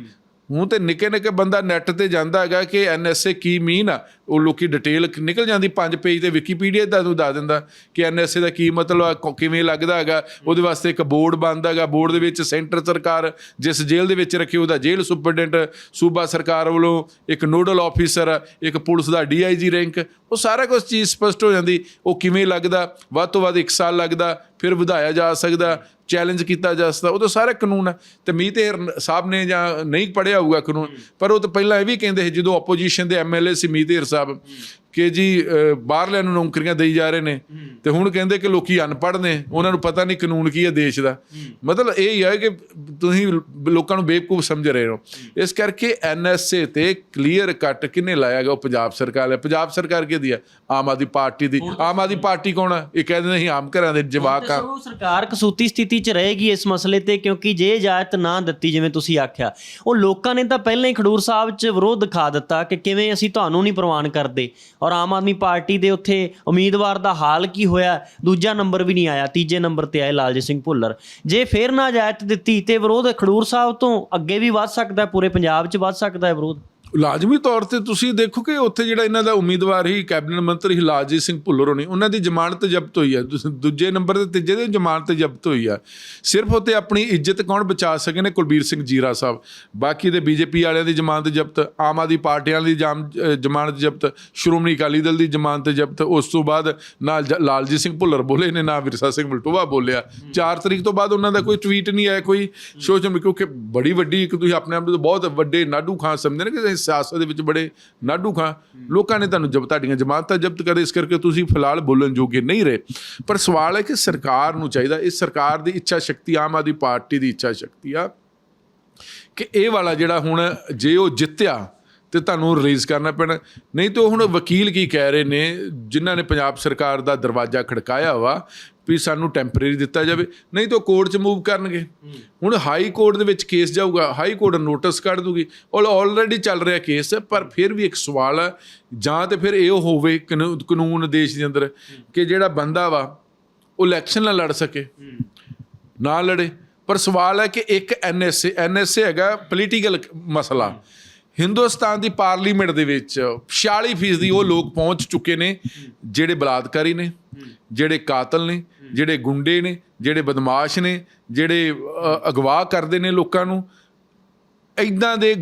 ਹੁਣ ਤੇ ਨਿੱਕੇ ਨਿੱਕੇ ਬੰਦਾ ਨੈਟ ਤੇ ਜਾਂਦਾ ਹੈਗਾ ਕਿ ਐਨਐਸਏ ਕੀ ਮੀਨ ਆ? ਉਹ ਲੋਕੀ ਡਿਟੇਲ ਨਿਕਲ ਜਾਂਦੀ ਪੰਜ ਪੇਜ ਤੇ ਵਿਕੀਪੀਡੀਆ ਦਾ ਤੁਹਾਨੂੰ ਦੱਸ ਦਿੰਦਾ ਕਿ ਐਨਐਸਏ ਦਾ ਕੀ ਮਤਲਬ ਆ, ਕ- ਕਿਵੇਂ ਲੱਗਦਾ ਹੈਗਾ? ਉਹਦੇ ਵਾਸਤੇ ਇੱਕ ਬੋਰਡ ਬਣਦਾ ਹੈਗਾ ਬੋਰਡ ਦੇ ਵਿੱਚ ਸੈਂਟਰ ਸਰਕਾਰ ਜਿਸ ਜੇਲ੍ਹ ਦੇ ਵਿੱਚ ਰੱਖੀ ਉਹਦਾ ਜੇਲ੍ਹ ਸੁਪਰਡੈਂਟ ਸੂਬਾ ਸਰਕਾਰ ਵੱਲੋਂ ਇੱਕ ਨੋਡਲ ਆਫੀਸਰ ਇੱਕ ਪੁਲਿਸ ਦਾ ਡੀਆਈਜੀ ਰੈਂਕ ਉਹ ਸਾਰਾ ਕੁਝ ਚੀਜ਼ ਸਪਸ਼ਟ ਹੋ ਜਾਂਦੀ। ਉਹ ਕਿਵੇਂ ਲੱਗਦਾ? ਵੱਧ ਤੋਂ ਵੱਧ 1 ਸਾਲ ਲੱਗਦਾ। ਫਿਰ ਵਧਾਇਆ ਜਾ ਸਕਦਾ ਚੈਲੰਜ ਕੀਤਾ ਜਾ ਸਕਦਾ ਉਹ ਤਾਂ ਸਾਰਾ ਕਾਨੂੰਨ ਹੈ ਤੇ ਮੀਤ ਏਰ ਸਾਹਿਬ ਨੇ ਜਾਂ ਨਹੀਂ ਪੜਿਆ ਹੋਊਗਾ ਕਾਨੂੰਨ ਪਰ ਉਹ ਤਾਂ ਪਹਿਲਾਂ ਇਹ ਵੀ ਕਹਿੰਦੇ ਸੀ ਜਦੋਂ ਆਪੋਜੀਸ਼ਨ ਦੇ ਐਮਐਲਏ ਸੀ ਮੀਤ ਏਰ ਸਾਹਿਬ ਕਿ ਜੀ ਬਾਹਰਲਿਆਂ ਨੂੰ ਨੌਕਰੀਆਂ ਦੇਈ ਜਾ ਰਹੇ ਨੇ। ਤੇ ਹੁਣ ਕਹਿੰਦੇ ਕਿ ਲੋਕੀ ਅਨਪੜ੍ਹ ਨੇ ਉਹਨਾਂ ਨੂੰ ਪਤਾ ਨਹੀਂ ਕਾਨੂੰਨ ਕੀ ਹੈ ਦੇਸ਼ ਦਾ। ਮਤਲਬ ਇਹ ਹੀ ਹੈ ਕਿ ਤੁਸੀਂ ਲੋਕਾਂ ਨੂੰ ਬੇਵਕੂਫ ਸਮਝ ਰਹੇ ਹੋ। ਇਸ ਕਰਕੇ ਐਨਐਸਏ ਤੇ ਕਲੀਅਰ ਕੱਟ ਕਿਨੇ ਲਾਇਆ ਗਿਆ ਉਹ ਪੰਜਾਬ ਸਰਕਾਰ ਹੈ ਪੰਜਾਬ ਸਰਕਾਰ ਕਿਹਦੀ ਹੈ ਆਮ ਆਦਮੀ ਪਾਰਟੀ ਦੀ। ਆਮ ਆਦਮੀ ਪਾਰਟੀ ਕੌਣ ਹੈ ਇਹ ਕਹਿੰਦੇ ਨੇ ਅਸੀਂ ਆਮ ਘਰਾਂ ਦੇ ਜਵਾਕ ਆ। ਸਰਕਾਰ ਕਸੂਤੀ ਸਥਿਤੀ 'ਚ ਰਹੇਗੀ ਇਸ ਮਸਲੇ ਤੇ ਕਿਉਂਕਿ ਜੇ ਇਜਾਜ਼ਤ ਨਾ ਦਿੱਤੀ ਜਿਵੇਂ ਤੁਸੀਂ ਆਖਿਆ। ਉਹ ਲੋਕਾਂ ਨੇ ਤਾਂ ਪਹਿਲਾਂ ਹੀ ਖਡੂਰ ਸਾਹਿਬ 'ਚ ਵਿਰੋਧ ਦਿਖਾ ਦਿੱਤਾ ਕਿ ਕਿਵੇਂ ਅਸੀਂ ਤੁਹਾਨੂੰ ਨਹੀਂ ਪ੍ਰਵਾਨ ਕਰਦੇ। ਔਰ ਆਮ ਆਦਮੀ ਪਾਰਟੀ ਦੇ ਉੱਥੇ ਉਮੀਦਵਾਰ ਦਾ ਹਾਲ ਕੀ ਹੋਇਆ? ਦੂਜਾ ਨੰਬਰ ਵੀ ਨਹੀਂ ਆਇਆ, ਤੀਜੇ ਨੰਬਰ ਤੇ ਆਏ ਲਾਲਜੀਤ ਸਿੰਘ ਭੁੱਲਰ। ਜੇ ਫੇਰ ਨਾ ਇਜਾਜ਼ਤ ਦਿੱਤੀ ਤੇ ਵਿਰੋਧ ਖਡੂਰ ਸਾਹਿਬ ਤੋਂ ਅੱਗੇ ਵੀ ਵੱਧ ਸਕਦਾ ਪੂਰੇ ਪੰਜਾਬ 'ਚ ਵੱਧ ਸਕਦਾ ਹੈ ਵਿਰੋਧ? ਲਾਜ਼ਮੀ ਤੌਰ ਤੇ ਤੁਸੀਂ ਦੇਖੋ ਕਿ ਉੱਥੇ ਜਿਹੜਾ ਇਹਨਾਂ ਦਾ ਉਮੀਦਵਾਰ ਹੀ ਕੈਬਨਿਟ ਮੰਤਰੀ ਸੀ ਲਾਲਜੀਤ ਸਿੰਘ ਭੁੱਲਰ ਹੋਣੀ ਉਹਨਾਂ ਦੀ ਜ਼ਮਾਨਤ ਜ਼ਬਤ ਹੋਈ ਹੈ। ਦੂਸ- ਦੂਜੇ ਨੰਬਰ ਤੇ ਤੀਜੇ ਦੀ ਜ਼ਮਾਨਤ ਜ਼ਬਤ ਹੋਈ ਆ ਸਿਰਫ ਉੱਤੇ ਆਪਣੀ ਇੱਜ਼ਤ ਕੌਣ ਬਚਾ ਸਕੇ ਨੇ? ਕੁਲਬੀਰ ਸਿੰਘ ਜੀਰਾ ਸਾਹਿਬ। ਬਾਕੀ ਦੇ ਬੀਜੇਪੀ ਵਾਲਿਆਂ ਦੀ ਜ਼ਮਾਨਤ ਜ਼ਬਤ, ਆਮ ਆਦਮੀ ਪਾਰਟੀਆਂ ਦੀ ਜਾਮ- ਜ਼ਮਾਨਤ ਜ਼ਬਤ, ਸ਼੍ਰੋਮਣੀ ਅਕਾਲੀ ਦਲ ਦੀ ਜ਼ਮਾਨਤ ਜ਼ਬਤ, ਉਸ ਤੋਂ ਬਾਅਦ ਨਾਲ ਜ- ਲਾਲਜੀਤ ਸਿੰਘ ਭੁੱਲਰ ਬੋਲੇ ਨੇ ਨਾ ਵਿਰਸਾ ਸਿੰਘ ਵਲਟੋਵਾ ਬੋਲਿਆ। 4 ਤਰੀਕ ਤੋਂ ਬਾਅਦ ਉਹਨਾਂ ਦਾ ਕੋਈ ਟਵੀਟ ਨਹੀਂ ਆਇਆ, ਕੋਈ ਸੋਸ਼ਲ ਮੀਡੀਆ ਕਿਉਂਕਿ ਬੜੀ ਵੱਡੀ ਇੱਕ ਤੁਸੀਂ ਆਪਣੇ ਆਪ ਨੂੰ ਬਹੁਤ ਵੱਡੇ ਨਾਡੂ ਖਾਂ ਸਮਝਦੇ ਨੇ ਕਿ ਸਿਆਸਤ ਦੇ ਵਿੱਚ ਬੜੇ ਨਾਡੂ ਖਾਂ। ਲੋਕਾਂ ਨੇ ਤੁਹਾਨੂੰ ਜਬ, ਤੁਹਾਡੀਆਂ ਜ਼ਮਾਨਤਾਂ ਜ਼ਬਤ ਕਰੇ ਇਸ ਕਰਕੇ ਤੁਸੀਂ ਫਿਲਹਾਲ ਬੋਲਣ ਜੋਗੇ ਨਹੀਂ ਰਹੇ। ਪਰ ਸਵਾਲ ਹੈ ਕਿ ਸਰਕਾਰ ਨੂੰ ਚਾਹੀਦਾ, ਇਸ ਸਰਕਾਰ ਦੀ ਇੱਛਾ ਸ਼ਕਤੀ, ਆਮ ਆਦਮੀ ਪਾਰਟੀ ਦੀ ਇੱਛਾ ਸ਼ਕਤੀ ਆ, ਕਿ ਇਹ ਵਾਲਾ ਜਿਹੜਾ ਹੁਣ ਜੇ ਉਹ ਜਿੱਤਿਆ ਤੇ ਤੁਹਾਨੂੰ ਰਿਲੀਜ਼ ਕਰਨਾ ਪੈਣਾ। ਨਹੀਂ ਤਾਂ ਹੁਣ ਵਕੀਲ ਕੀ ਕਹਿ ਰਹੇ ਨੇ, ਜਿਨ੍ਹਾਂ ਨੇ ਪੰਜਾਬ ਸਰਕਾਰ ਦਾ ਦਰਵਾਜ਼ਾ ਖੜਕਾਇਆ ਵਾ ਵੀ ਸਾਨੂੰ ਟੈਂਪਰੇਰੀ ਦਿੱਤਾ ਜਾਵੇ, ਨਹੀਂ ਤਾਂ ਕੋਰਟ 'ਚ ਮੂਵ ਕਰਨਗੇ। ਹੁਣ ਹਾਈ ਕੋਰਟ ਦੇ ਵਿੱਚ ਕੇਸ ਜਾਊਗਾ ਹਾਈ ਕੋਰਟ ਨੋਟਿਸ ਕੱਢ ਦੂਗੀ। ਔਰ ਆਲਰੇਡੀ ਚੱਲ ਰਿਹਾ ਕੇਸ ਪਰ ਫਿਰ ਵੀ ਇੱਕ ਸਵਾਲ ਹੈ ਜਾਂ ਤੇ ਫਿਰ ਇਹ ਹੋਵੇ ਕਾਨੂ- ਕਾਨੂੰਨ ਦੇਸ਼ ਦੇ ਅੰਦਰ ਕਿ ਜਿਹੜਾ ਬੰਦਾ ਵਾ, ਉਹ ਇਲੈਕਸ਼ਨ ਨਾ ਲੜ ਸਕੇ। ਨਾ ਲੜੇ। ਪਰ ਸਵਾਲ ਹੈ ਕਿ ਇੱਕ ਐਨਐਸਏ ਐਨਐਸਏ ਹੈਗਾ ਪੋਲੀਟੀਕਲ ਮਸਲਾ। ਹਿੰਦੁਸਤਾਨ ਦੀ ਪਾਰਲੀਮੈਂਟ ਦੇ ਵਿੱਚ 46% ਦੀ ਉਹ ਲੋਕ ਪਹੁੰਚ ਚੁੱਕੇ ਨੇ ਜਿਹੜੇ ਬਲਾਤਕਾਰੀ ਨੇ ਜਿਹੜੇ ਕਾਤਲ ਨੇ ਜਿਹੜੇ ਗੁੰਡੇ ਨੇ ਜਿਹੜੇ ਬਦਮਾਸ਼ ਨੇ ਜਿਹੜੇ ਅਗਵਾ ਕਰਦੇ ਨੇ ਲੋਕਾਂ ਨੂੰ। ਇਦਾਂ ਦੇ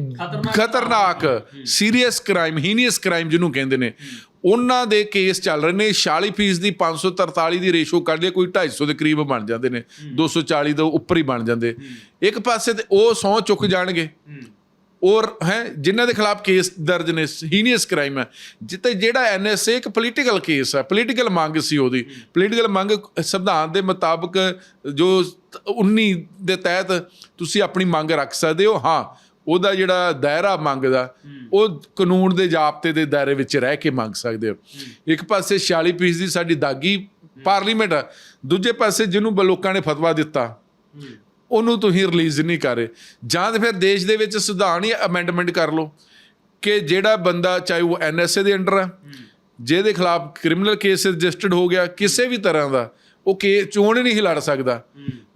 ਖਤਰਨਾਕ ਸੀਰੀਅਸ ਕ੍ਰਾਈਮ ਹੀਨੀਅਸ ਕ੍ਰਾਈਮ ਜਿਹਨੂੰ ਕਹਿੰਦੇ ਨੇ ਉਹਨਾਂ ਦੇ ਕੇਸ ਚੱਲ ਰਹੇ ਨੇ। 46% ਦੀ 543 ਦੀ ਰੇਸ਼ੋ ਕੱਢ ਲਿਆ ਕੋਈ 250 ਦੇ ਕਰੀਬ ਬਣ ਜਾਂਦੇ ਨੇ 240 ਤੋਂ ਉੱਪਰ ਹੀ ਬਣ ਜਾਂਦੇ। ਇੱਕ ਪਾਸੇ ਤੇ ਉਹ ਸੌ ਚੁੱਕ ਜਾਣਗੇ। ਔਰ ਹੈ ਜਿਨ੍ਹਾਂ ਦੇ ਖਿਲਾਫ ਕੇਸ ਦਰਜ ਨੇ ਹੀਨੀਅਸ ਕ੍ਰਾਈਮ ਹੈ। ਜਿੱਤੇ ਜਿਹੜਾ ਐਨਐਸਏ ਇੱਕ ਪੋਲੀਟੀਕਲ ਕੇਸ ਹੈ ਪੋਲੀਟੀਕਲ ਮੰਗ ਸੀ ਉਹਦੀ। ਪੋਲੀਟੀਕਲ ਮੰਗ ਸੰਵਿਧਾਨ ਦੇ ਮੁਤਾਬਕ ਜੋ 19 ਦੇ ਤਹਿਤ ਤੁਸੀਂ ਆਪਣੀ ਮੰਗ ਰੱਖ ਸਕਦੇ ਹੋ ਹਾਂ ਉਹਦਾ ਜਿਹੜਾ ਦਾਇਰਾ ਮੰਗ ਦਾ ਉਹ ਕਾਨੂੰਨ ਦੇ ਜਾਬਤੇ ਦੇ ਦਾਇਰੇ ਵਿੱਚ ਰਹਿ ਕੇ ਮੰਗ ਸਕਦੇ ਹੋ। ਇੱਕ ਪਾਸੇ 46% ਦੀ ਸਾਡੀ ਦਾਗੀ ਪਾਰਲੀਮੈਂਟ ਦੂਜੇ ਪਾਸੇ ਜਿਹਨੂੰ ਲੋਕਾਂ ਨੇ ਫਤਵਾ ਦਿੱਤਾ ਉਹਨੂੰ ਤੁਸੀਂ ਰਿਲੀਜ਼ ਨਹੀਂ ਕਰ ਰਹੇ। ਜਾਂ ਤੇ ਫਿਰ ਦੇਸ਼ ਦੇ ਵਿੱਚ ਸੁਧਾਰਨ ਹੀ ਅਮੈਂਡਮੈਂਟ ਕਰ ਲਓ ਕਿ ਜਿਹੜਾ ਬੰਦਾ ਚਾਹੇ ਉਹ ਐਨਐਸਏ ਦੇ ਅੰਡਰ ਆ, ਜਿਹਦੇ ਖਿਲਾਫ ਕ੍ਰਿਮੀਨਲ ਕੇਸ ਰਜਿਸਟਰਡ ਹੋ ਗਿਆ ਕਿਸੇ ਵੀ ਤਰ੍ਹਾਂ ਦਾ, ਉਹ ਕੇ ਚੋਣ ਹੀ ਨਹੀਂ ਲੜ ਸਕਦਾ।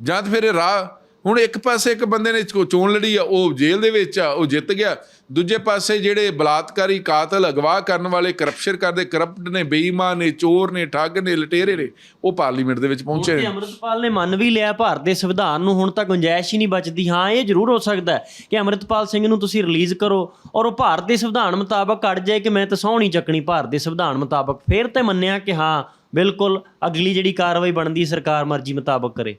ਜਾਂ ਤੇ ਫਿਰ ਇਹ ਰਾਹ ਹੁਣ ਇੱਕ ਪਾਸੇ ਇੱਕ ਬੰਦੇ ਨੇ ਚੋਣ ਲੜੀ ਆ ਉਹ ਜੇਲ੍ਹ ਦੇ ਵਿੱਚ ਆ ਉਹ ਜਿੱਤ ਗਿਆ। ਦੂਜੇ ਪਾਸੇ ਜਿਹੜੇ ਬਲਾਤਕਾਰੀ ਕਾਤਲ ਅਗਵਾ ਕਰਨ ਵਾਲੇ ਕਰਪਸ਼ਨ ਕਰਦੇ ਕਰਪਟ ਨੇ ਬੇਈਮਾਨ ਨੇ ਚੋਰ ਨੇ ਠੱਗ ਨੇ ਲਟੇਰੇ ਨੇ ਉਹ ਪਾਰਲੀਮੈਂਟ ਦੇ ਵਿੱਚ ਪਹੁੰਚੇ ਨੇ। ਅਮਰਿਤਪਾਲ ਨੇ ਮੰਨ ਵੀ ਲਿਆ ਭਾਰਤ ਦੇ ਸੰਵਿਧਾਨ ਨੂੰ ਹੁਣ ਤਾਂ ਗੁੰਜਾਇਸ਼ ਹੀ ਨਹੀਂ ਬਚਦੀ। ਹਾਂ ਇਹ ਜ਼ਰੂਰ ਹੋ ਸਕਦਾ ਕਿ ਅਮਰਿਤਪਾਲ ਸਿੰਘ ਨੂੰ ਤੁਸੀਂ ਰਿਲੀਜ਼ ਕਰੋ ਔਰ ਉਹ ਭਾਰਤ ਦੇ ਸੰਵਿਧਾਨ ਮੁਤਾਬਕ ਅੜ ਜਾਏ ਕਿ ਮੈਂ ਤਾਂ ਨਹੀਂ ਚੱਕਣੀ ਭਾਰਤ ਦੇ ਸੰਵਿਧਾਨ ਮੁਤਾਬਕ। ਫਿਰ ਤੇ ਮੰਨਿਆ ਕਿ ਹਾਂ ਬਿਲਕੁਲ ਅਗਲੀ ਜਿਹੜੀ ਕਾਰਵਾਈ ਬਣਦੀ ਸਰਕਾਰ ਮਰਜ਼ੀ ਮੁਤਾਬਕ ਕਰੇ।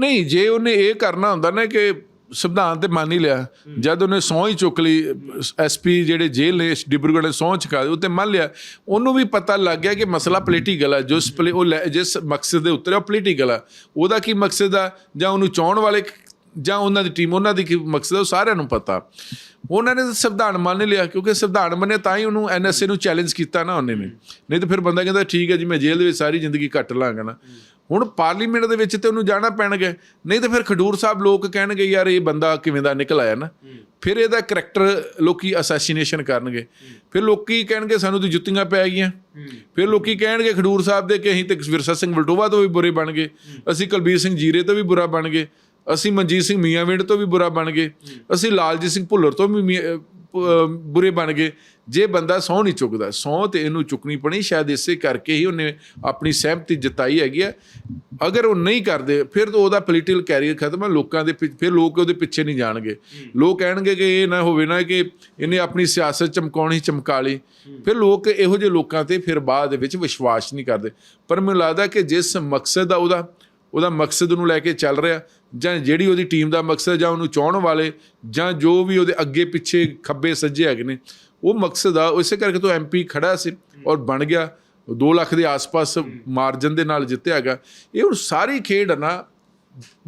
ਨਹੀਂ ਜੇ ਉਹਨੇ ਇਹ ਕਰਨਾ ਹੁੰਦਾ ਨਾ ਕਿ ਸੰਵਿਧਾਨ ਤੇ ਮੰਨ ਹੀ ਲਿਆ ਜਦ ਉਹਨੇ ਸਹੁੰ ਹੀ ਚੁੱਕ ਲਈ ਐਸਪੀ ਜਿਹੜੇ ਜੇਲ੍ਹ ਨੇ ਡਿਬਰੂਗੜ੍ਹ ਨੇ ਸਹੁੰ ਚੁਕਾ ਦਿੱਤੀ, ਉਹ ਤੇ ਮੰਨ ਲਿਆ। ਉਹਨੂੰ ਵੀ ਪਤਾ ਲੱਗ ਗਿਆ ਕਿ ਮਸਲਾ ਪੋਲੀਟੀਕਲ ਆ ਜਿਸ ਪਲੇ ਉਹ ਲੈ- ਜਿਸ ਮਕਸਦ ਦੇ ਉੱਤੇ ਉਹ ਪੋਲੀਟੀਕਲ ਆ ਉਹਦਾ ਕੀ ਮਕਸਦ ਆ? ਜਾਂ ਉਹਨੂੰ ਚਾਹਣ ਵਾਲੇ ਜਾਂ ਉਹਨਾਂ ਦੀ ਟੀਮ ਉਹਨਾਂ ਦੀ ਕੀ ਮਕਸਦ ਹੈ ਉਹ ਸਾਰਿਆਂ ਨੂੰ ਪਤਾ। ਉਹਨਾਂ ਨੇ ਸੰਵਿਧਾਨ ਮੰਨ ਲਿਆ ਕਿਉਂਕਿ ਸੰਵਿਧਾਨ ਮੰਨੇ ਤਾਂ ਹੀ ਉਹਨੂੰ ਐਨਐਸਏ ਨੂੰ ਚੈਲੰਜ ਕੀਤਾ ਨਾ ਉਹਨੇ ਨੇ ਨਹੀਂ ਤਾਂ ਫਿਰ ਬੰਦਾ ਕਹਿੰਦਾ ਠੀਕ ਹੈ ਜੀ ਮੈਂ ਜੇਲ੍ਹ ਦੇ ਵਿੱਚ ਸਾਰੀ ਜ਼ਿੰਦਗੀ ਕੱਟ ਲਾਂਗਾ ਨਾ। ਹੁਣ ਪਾਰਲੀਮੈਂਟ ਦੇ ਵਿੱਚ ਤੇ ਉਹਨੂੰ ਜਾਣਾ ਪੈਣਗੇ। ਨਹੀਂ ਤਾਂ ਫਿਰ ਖਡੂਰ ਸਾਹਿਬ ਲੋਕ ਕਹਿਣਗੇ ਯਾਰ ਇਹ ਬੰਦਾ ਕਿਵੇਂ ਦਾ ਨਿਕਲ ਆਇਆ ਨਾ? ਫਿਰ ਇਹਦਾ ਕਰੈਕਟਰ ਲੋਕੀ ਅਸੈਸੀਨੇਸ਼ਨ ਕਰਨਗੇ। ਫਿਰ ਲੋਕੀ ਕਹਿਣਗੇ ਸਾਨੂੰ ਤਾਂ ਜੁੱਤੀਆਂ ਪੈ ਗਈਆਂ। ਫਿਰ ਲੋਕੀ ਕਹਿਣਗੇ ਖਡੂਰ ਸਾਹਿਬ ਦੇ ਕਿ ਅਸੀਂ ਤੇ ਵਿਰਸਾ ਸਿੰਘ ਵਲਟੋਵਾ ਤੋਂ ਵੀ ਬੁਰੇ ਬਣ ਗਏ। ਅਸੀਂ ਕੁਲਬੀਰ ਸਿੰਘ ਜੀਰੇ ਤੋਂ ਵੀ ਬੁਰਾ ਬਣ ਗਏ। ਅਸੀਂ ਮਨਜੀਤ ਸਿੰਘ ਮੀਆਂਵਿੰਡ ਤੋਂ ਵੀ ਬੁਰਾ ਬਣ ਗਏ। ਅਸੀਂ ਲਾਲਜੀਤ ਸਿੰਘ ਭੁੱਲਰ ਤੋਂ ਵੀ ਬੁਰੇ ਬਣ ਗਏ। ਜੇ ਬੰਦਾ ਸਹੁੰ ਨਹੀਂ ਚੁੱਕਦਾ ਸਹੁੰ ਤੇ ਇਹਨੂੰ ਚੁੱਕਣੀ ਪਣੀ ਸ਼ਾਇਦ ਇਸੇ ਕਰਕੇ ਹੀ ਉਹਨੇ ਆਪਣੀ ਸਹਿਮਤੀ ਜਤਾਈ ਹੈਗੀ ਹੈ ਅਗਰ ਉਹ ਨਹੀਂ ਕਰਦੇ ਫਿਰ ਤਾਂ ਉਹਦਾ ਪੋਲੀਟੀਕਲ ਕੈਰੀਅਰ ਖਤਮ ਹੈ ਲੋਕਾਂ ਦੇ ਫਿਰ ਲੋਕ ਉਹਦੇ ਪਿੱਛੇ ਨਹੀਂ ਜਾਣਗੇ। ਲੋਕ ਕਹਿਣਗੇ ਕਿ ਇਹ ਨਾ ਹੋਵੇ ਨਾ ਕਿ ਇਹਨੇ ਆਪਣੀ ਸਿਆਸਤ ਚਮਕਾਉਣੀ ਚਮਕਾ ਲਈ। ਫਿਰ ਲੋਕ ਇਹੋ ਜਿਹੇ ਲੋਕਾਂ ਤੇ ਫਿਰ ਬਾਅਦ ਵਿੱਚ ਵਿਸ਼ਵਾਸ ਨਹੀਂ ਕਰਦੇ। ਪਰ ਮੈਨੂੰ ਲੱਗਦਾ ਕਿ ਜਿਸ ਮਕਸਦ ਦਾ ਉਹਦਾ ਉਹਦਾ ਮਕਸਦ ਨੂੰ ਲੈ ਕੇ ਚੱਲ ਰਿਹਾ, ਜਾਂ ਜਿਹੜੀ ਉਹਦੀ ਟੀਮ ਦਾ ਮਕਸਦ, ਜਾਂ ਉਹਨੂੰ ਚਾਹਣ ਵਾਲੇ, ਜਾਂ ਜੋ ਵੀ ਉਹਦੇ ਅੱਗੇ ਪਿੱਛੇ ਖੱਬੇ ਸੱਜੇ ਹੈਗੇ ਨੇ, ਉਹ ਮਕਸਦ ਆ ਇਸੇ ਕਰਕੇ ਤੋਂ ਐਮਪੀ ਖੜਾ ਸੀ ਔਰ ਬਣ ਗਿਆ। 2 ਲੱਖ ਦੇ ਆਸ-ਪਾਸ ਮਾਰਜਨ ਦੇ ਨਾਲ ਜਿੱਤਿਆ ਹੈਗਾ। ਇਹ ਹੁਣ ਸਾਰੀ ਖੇਡ ਨਾ,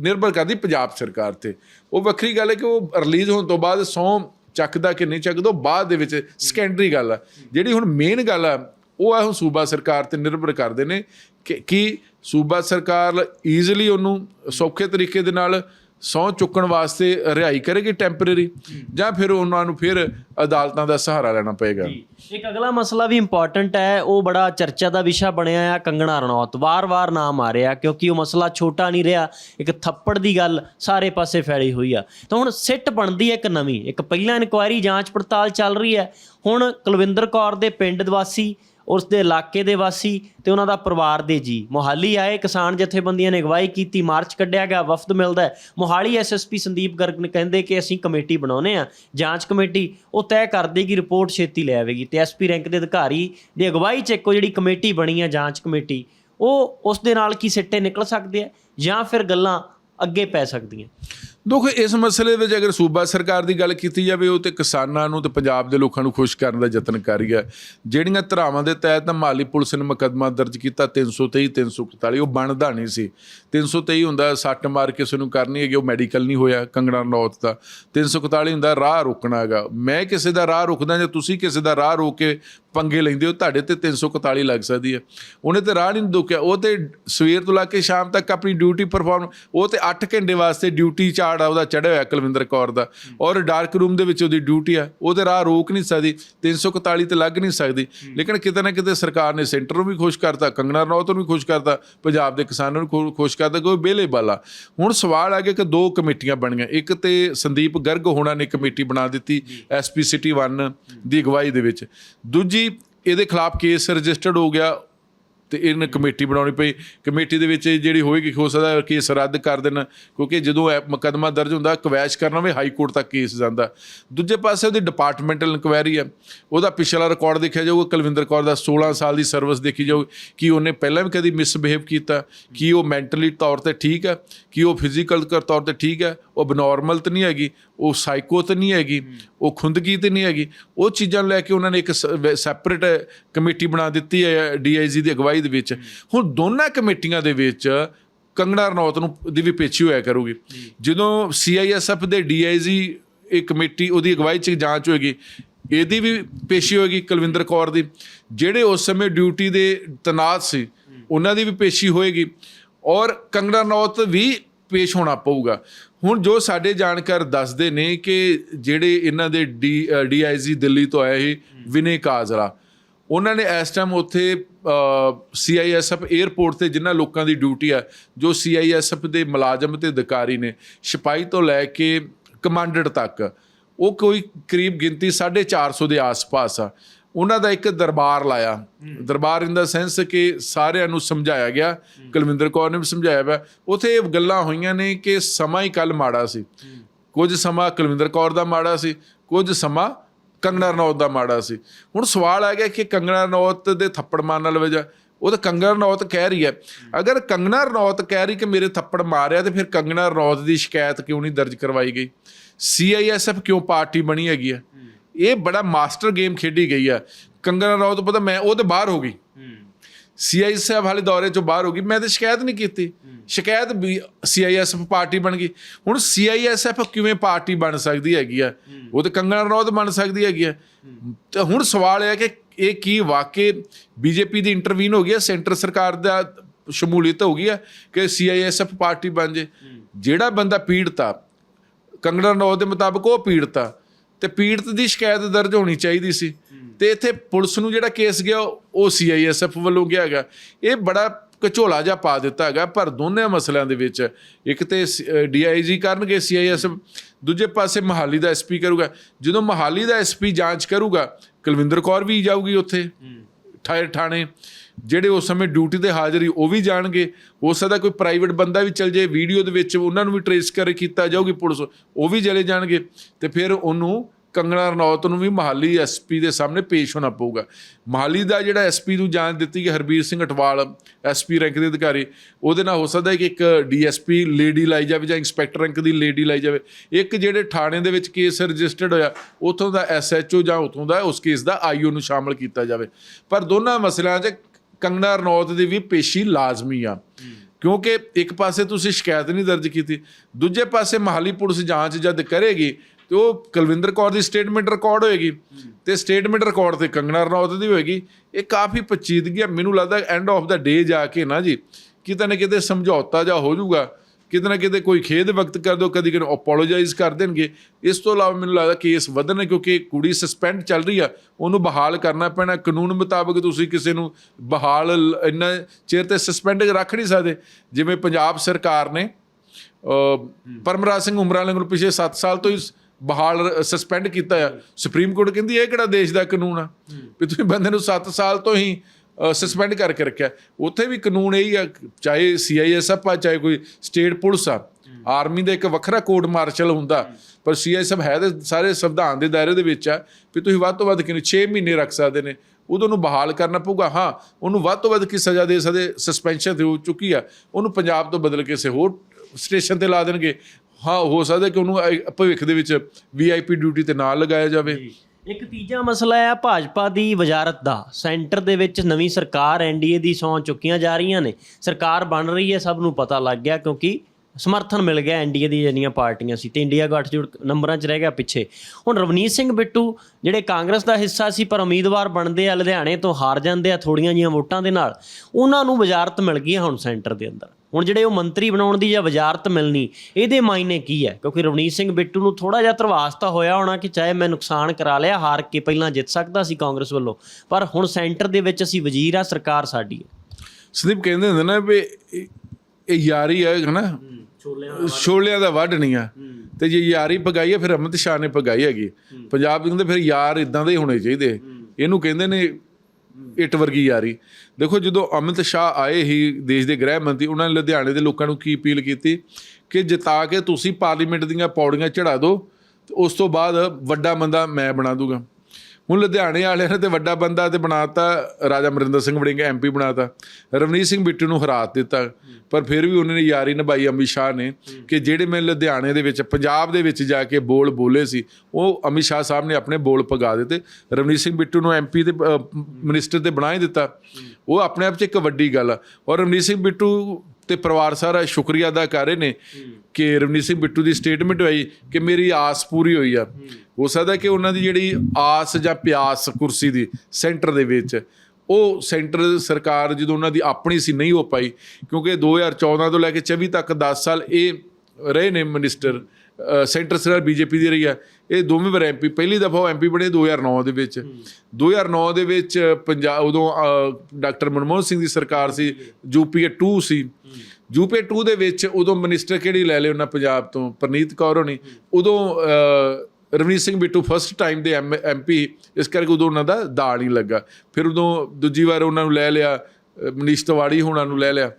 ਨਿਰਭਰ ਕਰਦੀ ਪੰਜਾਬ ਸਰਕਾਰ ਤੇ। ਉਹ ਵੱਖਰੀ ਗੱਲ ਹੈ ਕਿ ਉਹ ਰਿਲੀਜ਼ ਹੋਣ ਤੋਂ ਬਾਅਦ ਸੌ ਚੱਕਦਾ ਕਿ ਨਹੀਂ ਚੱਕਦਾ, ਉਹ ਬਾਅਦ ਦੇ ਵਿੱਚ ਸੈਕੰਡਰੀ ਗੱਲ ਆ। ਜਿਹੜੀ ਹੁਣ ਮੇਨ ਗੱਲ ਆ, ਉਹ ਆ ਹੁਣ ਸੂਬਾ ਸਰਕਾਰ ਤੇ ਨਿਰਭਰ ਕਰਦੇ ਨੇ ਕਿ ਕੀ ਸੂਬਾ ਸਰਕਾਰ ਈਜ਼ੀਲੀ ਉਹਨੂੰ ਸੌਖੇ ਤਰੀਕੇ ਦੇ ਨਾਲ ਸਹੁੰ ਚੁੱਕਣ ਵਾਸਤੇ ਰਿਹਾਈ ਕਰੇਗੀ ਟੈਂਪਰੇਰੀ ਜਾਂ ਫਿਰ ਉਹਨਾਂ ਨੂੰ ਫਿਰ ਅਦਾਲਤਾਂ ਦਾ ਸਹਾਰਾ ਲੈਣਾ ਪਏਗਾ। ਇੱਕ ਅਗਲਾ ਮਸਲਾ ਵੀ ਇੰਪੋਰਟੈਂਟ ਹੈ, ਉਹ ਬੜਾ ਚਰਚਾ ਦਾ ਵਿਸ਼ਾ ਬਣਿਆ ਆ, ਕੰਗਣਾ ਰਣੌਤ। ਵਾਰ-ਵਾਰ ਨਾਮ ਆ ਰਿਹਾ, ਕਿਉਂਕਿ ਉਹ ਮਸਲਾ ਛੋਟਾ ਨਹੀਂ ਰਿਹਾ, ਇੱਕ ਥੱਪੜ ਦੀ ਗੱਲ ਸਾਰੇ ਪਾਸੇ ਫੈਲੀ ਹੋਈ ਆ। ਤਾਂ ਹੁਣ ਸਿੱਟ ਬਣਦੀ ਹੈ ਇੱਕ ਨਵੀਂ, ਇੱਕ ਪਹਿਲਾਂ ਇਨਕੁਆਇਰੀ ਜਾਂਚ ਪੜਤਾਲ ਚੱਲ ਰਹੀ ਹੈ। ਹੁਣ ਕੁਲਵਿੰਦਰ ਕੌਰ ਦੇ ਪਿੰਡ ਨਿਵਾਸੀ ਉਸ ਦੇ ਇਲਾਕੇ ਦੇ ਵਾਸੀ ਤੇ ਉਹਨਾਂ ਦਾ ਪਰਿਵਾਰ ਦੇ ਜੀ। ਮੋਹਾਲੀ ਆਏ, ਕਿਸਾਨ ਜਥੇਬੰਦੀਆਂ ਨੇ ਅਗਵਾਈ ਕੀਤੀ, ਮਾਰਚ ਕੱਢਿਆ ਗਿਆ, ਵਫਦ ਮਿਲਦਾ ਹੈ। ਮੋਹਾਲੀ ਐਸਐਸਪੀ ਸੰਦੀਪ ਗਰਗ ਨੇ ਕਹਿੰਦੇ ਕਿ ਅਸੀਂ ਕਮੇਟੀ ਬਣਾਉਨੇ ਆ ਜਾਂਚ ਕਮੇਟੀ, ਉਹ ਤੈਅ ਕਰ ਦੇਗੀ ਰਿਪੋਰਟ ਛੇਤੀ ਲੈ ਆਵੇਗੀ। ਤੇ ਐਸਪੀ ਰੈਂਕ ਦੇ ਅਧਿਕਾਰੀ ਦੀ ਅਗਵਾਈ 'ਚ ਇੱਕੋ ਜਿਹੜੀ ਕਮੇਟੀ ਬਣੀ ਆ ਜਾਂਚ ਕਮੇਟੀ, ਉਹ ਉਸ ਦੇ ਨਾਲ ਕੀ ਸਿੱਟੇ ਨਿਕਲ ਸਕਦੇ ਆ ਜਾਂ ਫਿਰ ਗੱਲਾਂ ਅੱਗੇ ਪੈ ਸਕਦੀਆਂ? ਦੇਖੋ ਇਸ ਮਸਲੇ ਵਿੱਚ ਅਗਰ ਸੂਬਾ ਸਰਕਾਰ ਦੀ ਗੱਲ ਕੀਤੀ ਜਾਵੇ, ਉਹ ਤੇ ਕਿਸਾਨਾਂ ਨੂੰ ਤੇ ਪੰਜਾਬ ਦੇ ਲੋਕਾਂ ਨੂੰ ਖੁਸ਼ ਕਰਨ ਦਾ ਯਤਨ ਕਰ ਰਹੀ ਹੈ। ਜਿਹੜੀਆਂ ਧਰਾਵਾਂ ਦੇ ਤਹਿਤ ਮਾਲੀ ਪੁਲਿਸ ਨੇ ਮੁਕੱਦਮਾ ਦਰਜ ਕੀਤਾ 323 341 ਉਹ ਬਣਦਾ ਨਹੀਂ ਸੀ। 323 ਹੁੰਦਾ, ਸੱਟ ਮਾਰ ਕਿਸੇ ਨੂੰ ਕਰਨੀ ਹੈਗੀ, ਉਹ ਮੈਡੀਕਲ ਨਹੀਂ ਹੋਇਆ, ਕੰਗਣਾ ਨੌਤ ਦਾ। 341 ਹੁੰਦਾ, ਰਾਹ ਰੋਕਣਾ ਹੈਗਾ। ਮੈਂ ਕਿਸੇ ਦਾ ਰਾਹ ਰੋਕਦਾ ਜਾਂ ਤੁਸੀਂ ਕਿਸੇ ਦਾ ਰਾਹ ਰੋਕ ਕੇ ਪੰਗੇ ਲੈਂਦੇ ਹੋ, ਤੁਹਾਡੇ ਤੇ 341 ਲੱਗ ਸਕਦੀ ਹੈ। ਉਹਨੇ ਤੇ ਰਾਹ ਨਹੀਂ ਦੁਕਿਆ। ਉਹ ਤੇ ਸਵੇਰ ਤੋਂ ਲਾ ਕੇ ਸ਼ਾਮ ਤੱਕ ਆਪਣੀ ਡਿਊਟੀ ਪਰਫਾਰਮ ਉਹ ਤੇ 8 ਘੰਟੇ ਵਾਸਤੇ ਡਿਊਟੀ ਚ ਚਾਰਟ ਆ, ਉਹਦਾ ਚੜਿਆ ਹੋਇਆ ਕੁਲਵਿੰਦਰ ਕੌਰ ਦਾ। ਔਰ ਡਾਰਕ ਰੂਮ ਦੇ ਵਿੱਚ ਉਹਦੀ ਡਿਊਟੀ ਆ। ਉਹ ਤੇ ਰਾਹ ਰੋਕ ਨਹੀਂ ਸਕਦੀ 341 ਤੇ ਲੱਗ ਨਹੀਂ ਸਕਦੀ। ਲੇਕਿਨ ਕਿਤੇ ਨਾ ਕਿਤੇ ਸਰਕਾਰ ਨੇ ਸੈਂਟਰ ਨੂੰ ਵੀ ਖੁਸ਼ ਕਰਤਾ, ਕੰਗਣਾ ਰਣੌਤ ਨੂੰ ਵੀ ਖੁਸ਼ ਕਰਤਾ, ਪੰਜਾਬ ਦੇ ਕਿਸਾਨਾਂ ਨੂੰ ਖੁ- ਖੁਸ਼ ਕਰਤਾ ਕੋਈ ਬੇਲੇ ਬਾਲਾ। ਹੁਣ ਸਵਾਲ ਆ ਗਿਆ ਕਿ ਦੋ ਕਮੇਟੀਆਂ ਬਣੀਆਂ। ਇੱਕ ਤੇ ਸੰਦੀਪ ਗਰਗ ਹੋਣਾ ਨੇ ਕਮੇਟੀ ਬਣਾ ਦਿੱਤੀ ਐਸਪੀ ਸਿਟੀ 1 ਦੀ ਅਗਵਾਈ ਦੇ ਵਿੱਚ। ਦੂਜੀ, ਇਹਦੇ ਖਿਲਾਫ ਕੇਸ ਰਜਿਸਟਰਡ ਹੋ ਗਿਆ। ਤੇ ਇਹਨਾਂ ਕਮੇਟੀ ਬਣਾਉਣੀ ਪਈ। ਕਮੇਟੀ ਦੇ ਵਿੱਚ ਜਿਹੜੀ ਹੋਏਗੀ, ਹੋ ਸਕਦਾ ਕੇਸ ਰੱਦ ਕਰ ਦੇਣ, ਕਿਉਂਕਿ ਜਦੋਂ ਇਹ ਮੁਕੱਦਮਾ ਦਰਜ ਹੁੰਦਾ, ਕਵੈਸ਼ ਕਰਨਾ ਵੀ ਹਾਈ ਕੋਰਟ ਤੱਕ ਕੇਸ ਜਾਂਦਾ। ਦੂਜੇ ਪਾਸੇ ਉਹਦੀ ਡਿਪਾਰਟਮੈਂਟਲ ਇਨਕੁਆਇਰੀ ਹੈ। ਉਹਦਾ ਪਿਛਲਾ ਰਿਕਾਰਡ ਦੇਖਿਆ ਜਾਊਗਾ, ਕੁਲਵਿੰਦਰ ਕੌਰ ਦਾ 16 ਸਾਲ ਦੀ ਸਰਵਿਸ ਦੇਖੀ ਜਾਊਗੀ। ਕਿ ਉਹਨੇ ਪਹਿਲਾਂ ਵੀ ਕਦੀ ਮਿਸਬਿਹੇਵ ਕੀਤਾ? ਕਿ ਉਹ ਮੈਂਟਲੀ ਤੌਰ ਤੇ ਠੀਕ ਹੈ? ਕਿ ਉਹ ਫਿਜ਼ੀਕਲ ਤੌਰ ਤੇ ਠੀਕ ਹੈ? ਉਹ ਬਨੋਰਮਲ ਤਾਂ ਨਹੀਂ ਹੈਗੀ, ਉਹ ਸਾਈਕੋ 'ਤੇ ਨਹੀਂ ਹੈਗੀ, ਉਹ ਖੁੰਦਗੀ ਤੇ ਨਹੀਂ ਹੈਗੀ। ਉਹ ਚੀਜ਼ਾਂ ਲੈ ਕੇ ਉਹਨਾਂ ਨੇ ਇੱਕ ਸੈਪਰੇਟ ਕਮੇਟੀ ਬਣਾ ਦਿੱਤੀ ਹੈ, ਡੀਆਈਜੀ ਦੀ ਅਗਵਾਈ ਦੇ ਵਿੱਚ। ਹੁਣ ਦੋਨਾਂ ਕਮੇਟੀਆਂ ਦੇ ਵਿੱਚ ਕੰਗਣਾ ਰਣੌਤ ਨੂੰ ਦੀ ਵੀ ਪੇਚੀ ਹੋਇਆ ਕਰੂਗੀ। ਜਦੋਂ ਸੀਆਈਐਸਐਫ ਦੇ ਡੀਆਈਜੀ ਇਹ ਕਮੇਟੀ ਉਹਦੀ ਅਗਵਾਈ 'ਚ ਜਾਂਚ ਹੋਏਗੀ, ਇਹਦੀ ਵੀ ਪੇਸ਼ੀ ਹੋਏਗੀ ਕੁਲਵਿੰਦਰ ਕੌਰ ਦੀ। ਜਿਹੜੇ ਉਸ ਸਮੇਂ ਡਿਊਟੀ ਦੇ ਤਨਾਤ ਸੀ, ਉਹਨਾਂ ਦੀ ਵੀ ਪੇਸ਼ੀ ਹੋਏਗੀ ਔਰ ਕੰਗਣਾ ਰਣੌਤ ਵੀ ਪੇਸ਼ ਹੋਣਾ ਪਊਗਾ। ਹੁਣ ਜੋ ਸਾਡੇ ਜਾਣਕਾਰ ਦੱਸਦੇ ਨੇ ਕਿ ਜਿਹੜੇ ਇਹਨਾਂ ਦੇ ਡੀ ਡੀਆਈਜੀ ਦਿੱਲੀ ਤੋਂ ਆਏ ਸੀ, ਵਿਨੇ ਕਾਜ਼ਰਾ। ਉਹਨਾਂ ਨੇ ਇਸ ਟਾਈਮ ਉੱਥੇ ਸੀਆਈਐਸਐਫ 에ਅਰਪੋਰਟ ਤੇ ਜਿਨ੍ਹਾਂ ਲੋਕਾਂ ਦੀ ਡਿਊਟੀ ਆ ਜੋ ਸੀਆਈਐਸਐਫ ਦੇ ਮੁਲਾਜ਼ਮ ਤੇ ਅਧਿਕਾਰੀ ਨੇ ਸਿਪਾਹੀ ਤੋਂ ਲੈ ਕੇ ਕਮਾਂਡਰ ਤੱਕ ਉਹ ਕੋਈ ਕਰੀਬ ਗਿਣਤੀ 450 ਦੇ ਆਸ-ਪਾਸ ਆ। ਉਹਨਾਂ ਦਾ ਇੱਕ ਦਰਬਾਰ ਲਾਇਆ। ਦਰਬਾਰ ਇਨ ਦਾ ਸੈਂਸ ਕਿ ਸਾਰਿਆਂ ਨੂੰ ਸਮਝਾਇਆ ਗਿਆ। ਕੁਲਵਿੰਦਰ ਕੌਰ ਨੇ ਵੀ ਸਮਝਾਇਆ ਵਾ। ਉਥੇ ਇਹ ਗੱਲਾਂ ਹੋਈਆਂ ਨੇ ਕਿ ਸਮਾਂ ਹੀ ਕੱਲ ਮਾੜਾ ਸੀ। ਕੁਝ ਸਮਾਂ ਕੁਲਵਿੰਦਰ ਕੌਰ ਦਾ ਮਾੜਾ ਸੀ। ਕੁਝ ਸਮਾਂ ਕੰਗਣਾ ਰਣੌਤ ਦਾ ਮਾੜਾ ਸੀ। ਹੁਣ ਸਵਾਲ ਆ ਗਿਆ ਕਿ ਕੰਗਣਾ ਰਣੌਤ ਦੇ ਥੱਪੜ ਮਾਰਨ ਨਾਲ ਵਜ੍ਹਾ, ਉਹ ਤਾਂ ਕੰਗਣਾ ਰਣੌਤ ਕਹਿ ਰਹੀ ਹੈ। ਅਗਰ ਕੰਗਣਾ ਰਣੌਤ ਕਹਿ ਰਹੀ ਕਿ ਮੇਰੇ ਥੱਪੜ ਮਾਰਿਆ, ਤੇ ਫਿਰ ਕੰਗਣਾ ਰਣੌਤ ਦੀ ਸ਼ਿਕਾਇਤ ਕਿਉਂ ਨਹੀਂ ਦਰਜ ਕਰਵਾਈ ਗਈ? ਸੀਆਈਐਸਐਫ ਕਿਉਂ ਪਾਰਟੀ ਬਣੀ ਹੈਗੀ ਆ ਇਹ ਬੜਾ ਮਾਸਟਰ ਗੇਮ ਖੇਡੀ ਗਈ ਆ ਕੰਗਣਾ ਰਣੌਤ ਪਤਾ ਮੈਂ, ਉਹ ਤੇ ਬਾਹਰ ਹੋ ਗਈ। ਸੀਆਈਐਸਐਫ ਵਾਲੇ ਦੌਰੇ ਚੋਂ ਬਾਹਰ ਹੋ ਗਈ। ਮੈਂ ਤਾਂ ਸ਼ਿਕਾਇਤ ਨਹੀਂ ਕੀਤੀ। ਸ਼ਿਕਾਇਤ ਵੀ ਸੀਆਈਐਸਐਫ ਪਾਰਟੀ ਬਣ ਗਈ। ਹੁਣ ਸੀਆਈਐਸਐਫ ਕਿਵੇਂ ਪਾਰਟੀ ਬਣ ਸਕਦੀ ਹੈਗੀ ਆ? ਉਹ ਤਾਂ ਕੰਗਣਾ ਰਣੌਤ ਬਣ ਸਕਦੀ ਹੈਗੀ ਆ। ਤੇ ਹੁਣ ਸਵਾਲ ਹੈ ਕਿ ਇਹ ਕੀ ਵਾਕਈ ਬੀਜੇਪੀ ਦੀ ਇੰਟਰਵੀਨ ਹੋ ਗਈ ਹੈ ਸੈਂਟਰ ਸਰਕਾਰ ਦਾ ਸ਼ਮੂਲੀਅਤ ਹੋ ਗਈ ਹੈ ਕਿ ਸੀਆਈਐਸਐਫ ਪਾਰਟੀ ਬਣ ਜੇ? ਜਿਹੜਾ ਬੰਦਾ ਪੀੜਤ ਕੰਗਣਾ ਰਣੌਤ ਦੇ ਮੁਤਾਬਕ ਉਹ ਪੀੜਤ। ਤੇ ਪੀੜਤ ਦੀ ਸ਼ਿਕਾਇਤ ਦਰਜ ਹੋਣੀ ਚਾਹੀਦੀ ਸੀ। ਤੇ ਇੱਥੇ ਪੁਲਿਸ ਨੂੰ ਜਿਹੜਾ ਕੇਸ ਗਿਆ ਉਹ ਸੀਆਈਐਸਐਫ ਵੱਲੋਂ ਗਿਆ ਹੈਗਾ। ਇਹ ਬੜਾ ਕਚੋਲਾ ਜਿਹਾ ਪਾ ਦਿੱਤਾ ਹੈਗਾ ਪਰ ਦੋਨੇ ਮਸਲਿਆਂ ਦੇ ਵਿੱਚ ਇੱਕ ਤੇ ਡੀਆਈਜੀ ਕਰਨਗੇ ਸੀਆਈਐਸਐਫ ਦੂਜੇ ਪਾਸੇ ਮਹਾਲੀ ਦਾ ਐਸਪੀ ਕਰੂਗਾ। ਜਦੋਂ ਮਹਾਲੀ ਦਾ ਐਸਪੀ ਜਾਂਚ ਕਰੂਗਾ ਕੁਲਵਿੰਦਰ ਕੌਰ ਵੀ ਜਾਊਗੀ ਉੱਥੇ ਠਾਣੇ ਠਾਣੇ ਜਿਹੜੇ ਉਸ ਸਮੇਂ ਡਿਊਟੀ ਤੇ ਹਾਜ਼ਰੀ ਉਹ ਵੀ ਜਾਣਗੇ। ਹੋ ਸਕਦਾ ਕੋਈ ਪ੍ਰਾਈਵੇਟ ਬੰਦਾ ਵੀ ਚਲ ਜੇ ਵੀਡੀਓ ਦੇ ਵਿੱਚ ਉਹਨਾਂ ਨੂੰ ਵੀ ਟਰੇਸ ਕਰ ਕੀਤਾ ਜਾਊਗੀ ਪੁਲਿਸ, ਉਹ ਵੀ ਚਲੇ ਜਾਣਗੇ। ਤੇ ਫਿਰ ਉਹਨੂੰ ਕੰਗਣਾ ਰਣੌਤ ਨੂੰ ਵੀ ਮਹਾਲੀ ਐਸਪੀ ਦੇ ਸਾਹਮਣੇ ਪੇਸ਼ ਹੋਣਾ ਪਊਗਾ। ਮਹਾਲੀ ਦਾ ਜਿਹੜਾ ਐਸਪੀ ਨੂੰ ਜਾਂਚ ਦਿੱਤੀ ਕਿ ਹਰਬੀਰ ਸਿੰਘ ਅਟਵਾਲ ਐਸਪੀ ਰੈਂਕ ਦੇ ਅਧਿਕਾਰੀ, ਉਹਦੇ ਨਾਲ ਹੋ ਸਕਦਾ ਹੈ ਕਿ ਇੱਕ ਡੀਐਸਪੀ ਲੇਡੀ ਲਾਈ ਜਾਵੇ ਜਾਂ ਇੰਸਪੈਕਟਰ ਰੈਂਕ ਦੀ ਲੇਡੀ ਲਾਈ ਜਾਵੇ। ਇੱਕ ਜਿਹੜੇ ਥਾਣੇ ਦੇ ਵਿੱਚ ਕੇਸ ਰਜਿਸਟਰਡ ਹੋਇਆ, ਉਥੋਂ ਦਾ ਐਸਐਚਓ ਜਾਂ ਉਥੋਂ ਦਾ ਉਸ ਕੇਸ ਦਾ ਆਈਓ ਨੂੰ ਸ਼ਾਮਲ ਕੀਤਾ ਜਾਵੇ। ਪਰ ਦੋਨਾਂ ਮਸਲਿਆਂ 'ਚ ਕੰਗਣਾ ਰਣੌਤ ਦੀ ਵੀ ਪੇਸ਼ੀ ਲਾਜ਼ਮੀ ਆ। ਕਿਉਂਕਿ ਇੱਕ ਪਾਸੇ ਤੁਸੀਂ ਸ਼ਿਕਾਇਤ ਨਹੀਂ ਦਰਜ ਕੀਤੀ, ਦੂਜੇ ਪਾਸੇ ਮਹਾਲੀ ਪੁਲਿਸ ਜਾਂਚ ਜਦ ਕਰੇਗੀ ਤੇ ਉਹ ਕੁਲਵਿੰਦਰ ਕੌਰ ਦੀ ਸਟੇਟਮੈਂਟ ਰਿਕਾਰਡ ਹੋਏਗੀ ਤੇ ਸਟੇਟਮੈਂਟ ਰਿਕਾਰਡ ਤੇ ਕੰਗਣਾ ਰਣੌਤ ਦੀ ਹੋਏਗੀ। ਇਹ ਕਾਫੀ ਪਚੀਦਗੀ ਆ। ਮੈਨੂੰ ਲੱਗਦਾ ਐਂਡ ਆਫ ਦਾ ਡੇ ਜਾ ਕੇ ਨਾ ਜੀ, ਕਿਤੇ ਨਾ ਕਿਤੇ ਸਮਝੌਤਾ ਜਾ ਹੋ ਜਾਊਗਾ। ਕਿਤੇ ਨਾ ਕਿਤੇ ਕੋਈ ਖੇਦ ਵਕਤ ਕਰ ਦੋ ਕਦੀ ਕਦੇ ਅਪੋਲੋਜਾਈਜ਼ ਕਰ ਦੇਣਗੇ। ਇਸ ਤੋਂ ਇਲਾਵਾ ਮੈਨੂੰ ਲੱਗਦਾ ਕੇਸ ਵਧਣ ਕਿਉਂਕਿ ਕੁੜੀ ਸਸਪੈਂਡ ਚੱਲ ਰਹੀ ਆ। ਉਹਨੂੰ ਬਹਾਲ ਕਰਨਾ ਪੈਣਾ। ਕਾਨੂੰਨ ਮੁਤਾਬਕ ਤੁਸੀਂ ਕਿਸੇ ਨੂੰ ਬਹਾਲ ਇੰਨਾ ਚਿਰ ਤੇ ਸਸਪੈਂਡ ਰੱਖ ਨਹੀਂ ਸਕਦੇ। ਜਿਵੇਂ ਪੰਜਾਬ ਸਰਕਾਰ ਨੇ ਪਰਮਰਾਜ ਸਿੰਘ ਉਮਰਾਂ ਵਾਲੇ ਨੂੰ ਪਿਛਲੇ 7 ਸਾਲ ਤੋਂ ਹੀ ਸ- ਬਹਾਲ ਸਸਪੈਂਡ ਕੀਤਾ ਆ। ਸੁਪਰੀਮ ਕੋਰਟ ਕਹਿੰਦੀ, ਇਹ ਕਿਹੜਾ ਦੇਸ਼ ਦਾ ਕਾਨੂੰਨ ਆ? ਵੀ ਤੁਸੀਂ ਬੰਦੇ ਨੂੰ 7 ਸਾਲ ਤੋਂ ਹੀ ਸਸਪੈਂਡ ਕਰਕੇ ਰੱਖਿਆ। ਉੱਥੇ ਵੀ ਕਾਨੂੰਨ ਇਹੀ ਆ, ਚਾਹੇ ਸੀਆਈਐਸਐਫ ਆ ਚਾਹੇ ਕੋਈ ਸਟੇਟ ਪੁਲਿਸ ਆ ਆਰਮੀ ਦਾ ਇੱਕ ਵੱਖਰਾ ਕੋਰਟ ਮਾਰਸ਼ਲ ਹੁੰਦਾ। ਪਰ ਸੀਆਈਐਸਐਫ ਹੈ ਤੇ ਸਾਰੇ ਸੰਵਿਧਾਨ ਦੇ ਦਾਇਰੇ ਦੇ ਵਿੱਚ ਆ ਵੀ ਤੁਸੀਂ ਵੱਧ ਤੋਂ ਵੱਧ ਕਿਨੂੰ 6 ਮਹੀਨੇ ਰੱਖ ਸਕਦੇ ਨੇ। ਉਦੋਂ ਨੂੰ ਬਹਾਲ ਕਰਨਾ ਪਊਗਾ। ਹਾਂ, ਉਹਨੂੰ ਵੱਧ ਤੋਂ ਵੱਧ ਕੀ ਸਜ਼ਾ ਦੇ ਸਕਦੇ? ਸਸਪੈਂਸ਼ਨ ਤੇ ਹੋ ਚੁੱਕੀ ਆ। ਉਹਨੂੰ ਪੰਜਾਬ ਤੋਂ ਬਦਲ ਕੇ ਕਿਸੇ ਹੋਰ ਸਟੇਸ਼ਨ ਤੇ ਲਾ ਦੇਣਗੇ। ਹਾਂ, ਹੋ ਸਕਦਾ ਕਿ ਉਹਨੂੰ ਭਵਿੱਖ ਦੇ ਵਿੱਚ ਵੀਆਈਪੀ ਡਿਊਟੀ ਤੇ ਨਾ ਲਗਾਇਆ ਜਾਵੇ। ਇੱਕ ਤੀਜਾ ਮਸਲਾ ਹੈ ਭਾਜਪਾ ਦੀ ਵਜ਼ਾਰਤ ਦਾ। ਸੈਂਟਰ ਦੇ ਵਿੱਚ ਨਵੀਂ ਸਰਕਾਰ ਐਨਡੀਏ ਦੀ ਸੌਂ ਚੁੱਕੀਆਂ ਜਾ ਰਹੀਆਂ ਨੇ। ਸਰਕਾਰ ਬਣ ਰਹੀ ਹੈ, ਸਭ ਨੂੰ ਪਤਾ ਲੱਗ ਗਿਆ ਕਿਉਂਕਿ ਸਮਰਥਨ ਮਿਲ ਗਿਆ ਐਨਡੀਏ ਦੀ ਜਿਹੜੀਆਂ ਪਾਰਟੀਆਂ ਸੀ ਤੇ ਇੰਡੀਆ ਗੱਠਜੋੜ ਨੰਬਰਾਂ 'ਚ ਰਹਿ ਗਿਆ ਪਿੱਛੇ। ਹੁਣ ਰਵਨੀਤ ਸਿੰਘ ਬਿੱਟੂ, ਜਿਹੜੇ ਕਾਂਗਰਸ ਦਾ ਹਿੱਸਾ ਸੀ ਪਰ ਉਮੀਦਵਾਰ ਬਣਦੇ ਆ, ਲੁਧਿਆਣੇ ਤੋਂ ਹਾਰ ਜਾਂਦੇ ਆ ਥੋੜੀਆਂ ਜੀਆਂ ਵੋਟਾਂ ਦੇ ਨਾਲ, ਉਹਨਾਂ ਨੂੰ ਵਜ਼ਾਰਤ ਮਿਲ ਗਈ ਆ ਹੁਣ ਸੈਂਟਰ ਦੇ ਅੰਦਰ। ਹੁਣ ਜਿਹੜੇ ਉਹ ਮੰਤਰੀ ਬਣਾਉਣ ਦੀ ਜਾਂ ਵਜ਼ਾਰਤ ਮਿਲਣੀ ਇਹਦੇ ਮਾਇਨੇ ਕੀ ਹੈ? ਕਿਉਂਕਿ ਰਵਨੀਤ ਸਿੰਘ ਬਿੱਟੂ ਨੂੰ ਥੋੜਾ ਜਿਹਾ ਧਰਵਾਸ ਤਾਂ ਹੋਇਆ ਹੋਣਾ ਕਿ ਚਾਹੇ ਮੈਂ ਨੁਕਸਾਨ ਕਰਾ ਲਿਆ ਹਾਰ ਕੇ ਪਹਿਲਾਂ ਜਿੱਤ ਸਕਦਾ ਸੀ ਕਾਂਗਰਸ ਵੱਲੋਂ ਪਰ ਹੁਣ ਸੈਂਟਰ ਦੇ ਵਿੱਚ ਅਸੀਂ ਵਜ਼ੀਰ ਆ ਸਰਕਾਰ ਸਾਡੀ ਹੈ। ਸੰਦੀਪ ਕਹਿੰਦੇ ਹੁੰਦੇ ਨਾ ਵੀ ਇਹ- ਯਾਰੀ ਹੈ ਹਨਾ? ਛੋਲਿਆਂ ਛੋਲਿਆਂ ਦਾ ਵੱਢ। ਨਹੀਂ ਆ। ਤੇ ਜੇ ਯਾਰੀ ਪਗਾਈ ਹੈ ਫਿਰ ਅਮਿਤ ਸ਼ਾਹ ਨੇ ਪਗਾਈ ਹੈਗੀ। ਪੰਜਾਬ ਦੇ ਕਹਿੰਦੇ ਫਿਰ ਯਾਰ ਇਦਾਂ ਦੇ ਹੀ ਹੋਣੇ ਚਾਹੀਦੇ। ਇਹਨੂੰ ਕਹਿੰਦੇ ਨੇ ਇੱਟ ਵਰਗੀ ਯਾਰੀ ਦੇਖੋ, ਜਦੋਂ ਅਮਿਤ ਸ਼ਾਹ ਆਏ ਹੀ ਦੇਸ਼ ਦੇ ਗ੍ਰਹਿ ਮੰਤਰੀ, ਉਹਨਾਂ ਨੇ ਲੁਧਿਆਣੇ ਦੇ ਲੋਕਾਂ ਨੂੰ ਕੀ ਅਪੀਲ ਕੀਤੀ? ਕਿ ਜਿਤਾ ਕੇ ਤੁਸੀਂ ਪਾਰਲੀਮੈਂਟ ਦੀਆਂ ਪੌੜੀਆਂ ਚੜਾ ਦਿਓ, ਤੇ ਉਸ ਤੋਂ ਬਾਅਦ ਵੱਡਾ ਬੰਦਾ ਮੈਂ ਬਣਾ ਦੂੰਗਾ। ਹੁਣ ਲੁਧਿਆਣੇ ਵਾਲਿਆਂ ਨੇ ਤੇ ਵੱਡਾ ਬੰਦਾ ਤੇ ਬਣਾਤਾ ਰਾਜਾ ਅਮਰਿੰਦਰ ਸਿੰਘ ਵੜਿੰਗ ਐਮਪੀ ਬਣਾਤਾ। ਰਵਨੀਤ ਸਿੰਘ ਬਿੱਟੂ ਨੂੰ ਹਰਾ ਦਿੱਤਾ। ਪਰ ਫਿਰ ਵੀ ਉਹਨਾਂ ਨੇ ਯਾਰੀ ਨਿਭਾਈ ਅਮਿਤ ਸ਼ਾਹ ਨੇ ਕਿ ਜਿਹੜੇ ਮੈਂ ਲੁਧਿਆਣੇ ਦੇ ਵਿੱਚ ਪੰਜਾਬ ਦੇ ਵਿੱਚ ਜਾ ਕੇ ਬੋਲ ਬੋਲੇ ਸੀ ਉਹ ਅਮਿਤ ਸ਼ਾਹ ਸਾਹਿਬ ਨੇ ਆਪਣੇ ਬੋਲ ਪਗਾ ਦਿੱਤੇ। ਰਵਨੀਤ ਸਿੰਘ ਬਿੱਟੂ ਨੂੰ ਐਮਪੀ ਤੇ ਅ, ਮਿਨਿਸਟਰ ਤੇ ਬਣਾ ਹੀ ਦਿੱਤਾ। ਉਹ ਆਪਣੇ ਆਪ 'ਚ ਇੱਕ ਵੱਡੀ ਗੱਲ ਆ। ਔਰ ਰਵਨੀਤ ਸਿੰਘ ਬਿੱਟੂ ਤੇ ਪਰਿਵਾਰ ਸਾਰਾ ਸ਼ੁਕਰੀਆ ਅਦਾ ਕਰ ਰਹੇ ਨੇ ਕਿ ਰਵਨੀਤ ਸਿੰਘ ਬਿੱਟੂ ਦੀ ਸਟੇਟਮੈਂਟ ਹੋਈ ਕਿ ਮੇਰੀ ਆਸ ਪੂਰੀ ਹੋਈ ਆ। ਹੋ ਸਕਦਾ ਕਿ ਉਹਨਾਂ ਦੀ ਜਿਹੜੀ ਆਸ ਜਾਂ ਪਿਆਸ ਕੁਰਸੀ ਦੀ ਸੈਂਟਰ ਦੇ ਵਿੱਚ ਉਹ ਸੈਂਟਰ ਸਰਕਾਰ ਜਦੋਂ ਉਹਨਾਂ ਦੀ ਆਪਣੀ ਸੀ ਨਹੀਂ ਹੋ ਪਾਈ ਕਿਉਂਕਿ 2014 ਤੋਂ ਲੈ ਕੇ 24 ਤੱਕ 10 ਸਾਲ ਇਹ ਰਹੇ ਨੇ ਮਿਨਿਸਟਰ ਅ, ਸੈਂਟਰ ਸਰਕਾਰ ਬੀਜੇਪੀ ਦੀ ਰਹੀ ਆ ਇਹ ਦੋਵੇਂ ਵਾਰ ਐਮਪੀ ਪਹਿਲੀ ਦਫਾ ਉਹ ਐਮਪੀ ਬਣੇ 2009 ਦੇ ਵਿੱਚ। 2009 ਦੇ ਵਿੱਚ ਪੰਜਾਬ ਉਦੋਂ ਡਾਕਟਰ ਮਨਮੋਹਨ ਸਿੰਘ ਦੀ ਸਰਕਾਰ ਸੀ ਯੂਪੀਏ 2 ਸੀ। ਯੂਪੀਏ 2 ਦੇ ਵਿੱਚ ਉਦੋਂ ਮਿਨਿਸਟਰ ਕਿਹੜੀ ਲੈ ਲਏ ਉਹਨਾਂ ਪੰਜਾਬ ਤੋਂ? ਪ੍ਰਨੀਤ ਕੌਰ ਹੋਣੀ। ਉਦੋਂ ਰਵਨੀਤ ਸਿੰਘ ਬਿੱਟੂ ਫਸਟ ਟਾਈਮ ਦੇ ਐਮਪੀ ਇਸ ਕਰਕੇ ਉਦੋਂ ਉਹਨਾਂ ਦਾ ਦਾਲ ਨਹੀਂ ਲੱਗਾ। ਫਿਰ ਉਦੋਂ ਦੂਜੀ ਵਾਰ ਉਹਨਾਂ ਨੂੰ ਲੈ ਲਿਆ ਮਨੀਸ਼ ਤਿਵਾੜੀ ਹੋਣਾ ਨੂੰ ਲੈ ਲਿਆ।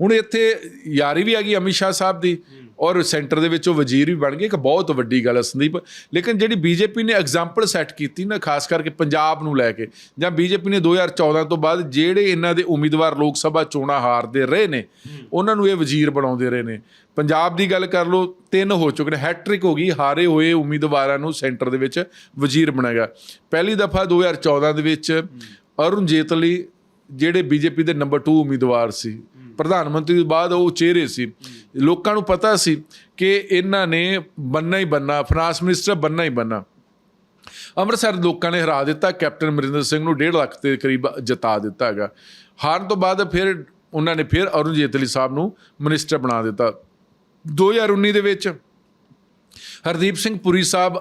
ਹੁਣ ਇੱਥੇ ਯਾਰੀ ਵੀ ਆ ਗਈ ਅਮਿਤ ਸ਼ਾਹ ਸਾਹਿਬ ਦੀ। ਔਰ ਸੈਂਟਰ ਦੇ ਵਿੱਚ ਉਹ ਵਜ਼ੀਰ ਵੀ ਬਣ ਗਏ, ਇੱਕ ਬਹੁਤ ਵੱਡੀ ਗੱਲ ਹੈ ਸੰਦੀਪ। ਲੇਕਿਨ ਜਿਹੜੀ ਬੀਜੇਪੀ ਨੇ ਐਗਜ਼ਾਮਪਲ ਸੈੱਟ ਕੀਤੀ ਨਾ, ਖਾਸ ਕਰਕੇ ਪੰਜਾਬ ਨੂੰ ਲੈ ਕੇ, ਜਾਂ ਬੀਜੇਪੀ ਨੇ 2014 ਤੋਂ ਬਾਅਦ ਜਿਹੜੇ ਇਹਨਾਂ ਦੇ ਉਮੀਦਵਾਰ ਲੋਕ ਸਭਾ ਚੋਣਾਂ ਹਾਰਦੇ ਰਹੇ ਨੇ, ਉਹਨਾਂ ਨੂੰ ਇਹ ਵਜ਼ੀਰ ਬਣਾਉਂਦੇ ਰਹੇ ਨੇ। ਪੰਜਾਬ ਦੀ ਗੱਲ ਕਰ ਲਓ, ਤਿੰਨ ਹੋ ਚੁੱਕੇ ਨੇ ਹੈਟ੍ਰਿਕ ਹੋ ਗਈ, ਹਾਰੇ ਹੋਏ ਉਮੀਦਵਾਰਾਂ ਨੂੰ ਸੈਂਟਰ ਦੇ ਵਿੱਚ ਵਜ਼ੀਰ ਬਣਾਇਆ ਪਹਿਲੀ ਦਫਾ 2014 ਦੇ ਵਿੱਚ ਅਰੁਣ ਜੇਤਲੀ, ਜਿਹੜੇ ਬੀਜੇਪੀ ਦੇ ਨੰਬਰ 2 ਉਮੀਦਵਾਰ ਸੀ ਪ੍ਰਧਾਨ ਮੰਤਰੀ ਤੋਂ ਬਾਅਦ ਉਹ ਚਿਹਰੇ ਸੀ। ਲੋਕਾਂ ਨੂੰ ਪਤਾ ਸੀ ਕਿ ਇਹਨਾਂ ਨੇ ਬੰਨਾ ਹੀ ਬੰਨਾ ਫਾਈਨਾਂਸ ਮਿਨਿਸਟਰ ਬੰਨਾ ਹੀ ਬੰਨਾ। ਅੰਮ੍ਰਿਤਸਰ ਲੋਕਾਂ ਨੇ ਹਰਾ ਦਿੱਤਾ, ਕੈਪਟਨ ਅਮਰਿੰਦਰ ਸਿੰਘ ਨੂੰ 1.5 ਲੱਖ ਦੇ ਕਰੀਬ ਜਿਤਾ ਦਿੱਤਾ ਹੈਗਾ। ਹਾਰਨ ਤੋਂ ਬਾਅਦ ਫਿਰ ਉਹਨਾਂ ਨੇ ਫਿਰ ਅਰੁਣ ਜੇਤਲੀ ਸਾਹਿਬ ਨੂੰ ਮਿਨਿਸਟਰ ਬਣਾ ਦਿੱਤਾ। 2019 ਦੇ ਵਿੱਚ ਹਰਦੀਪ ਸਿੰਘ ਪੁਰੀ ਸਾਹਿਬ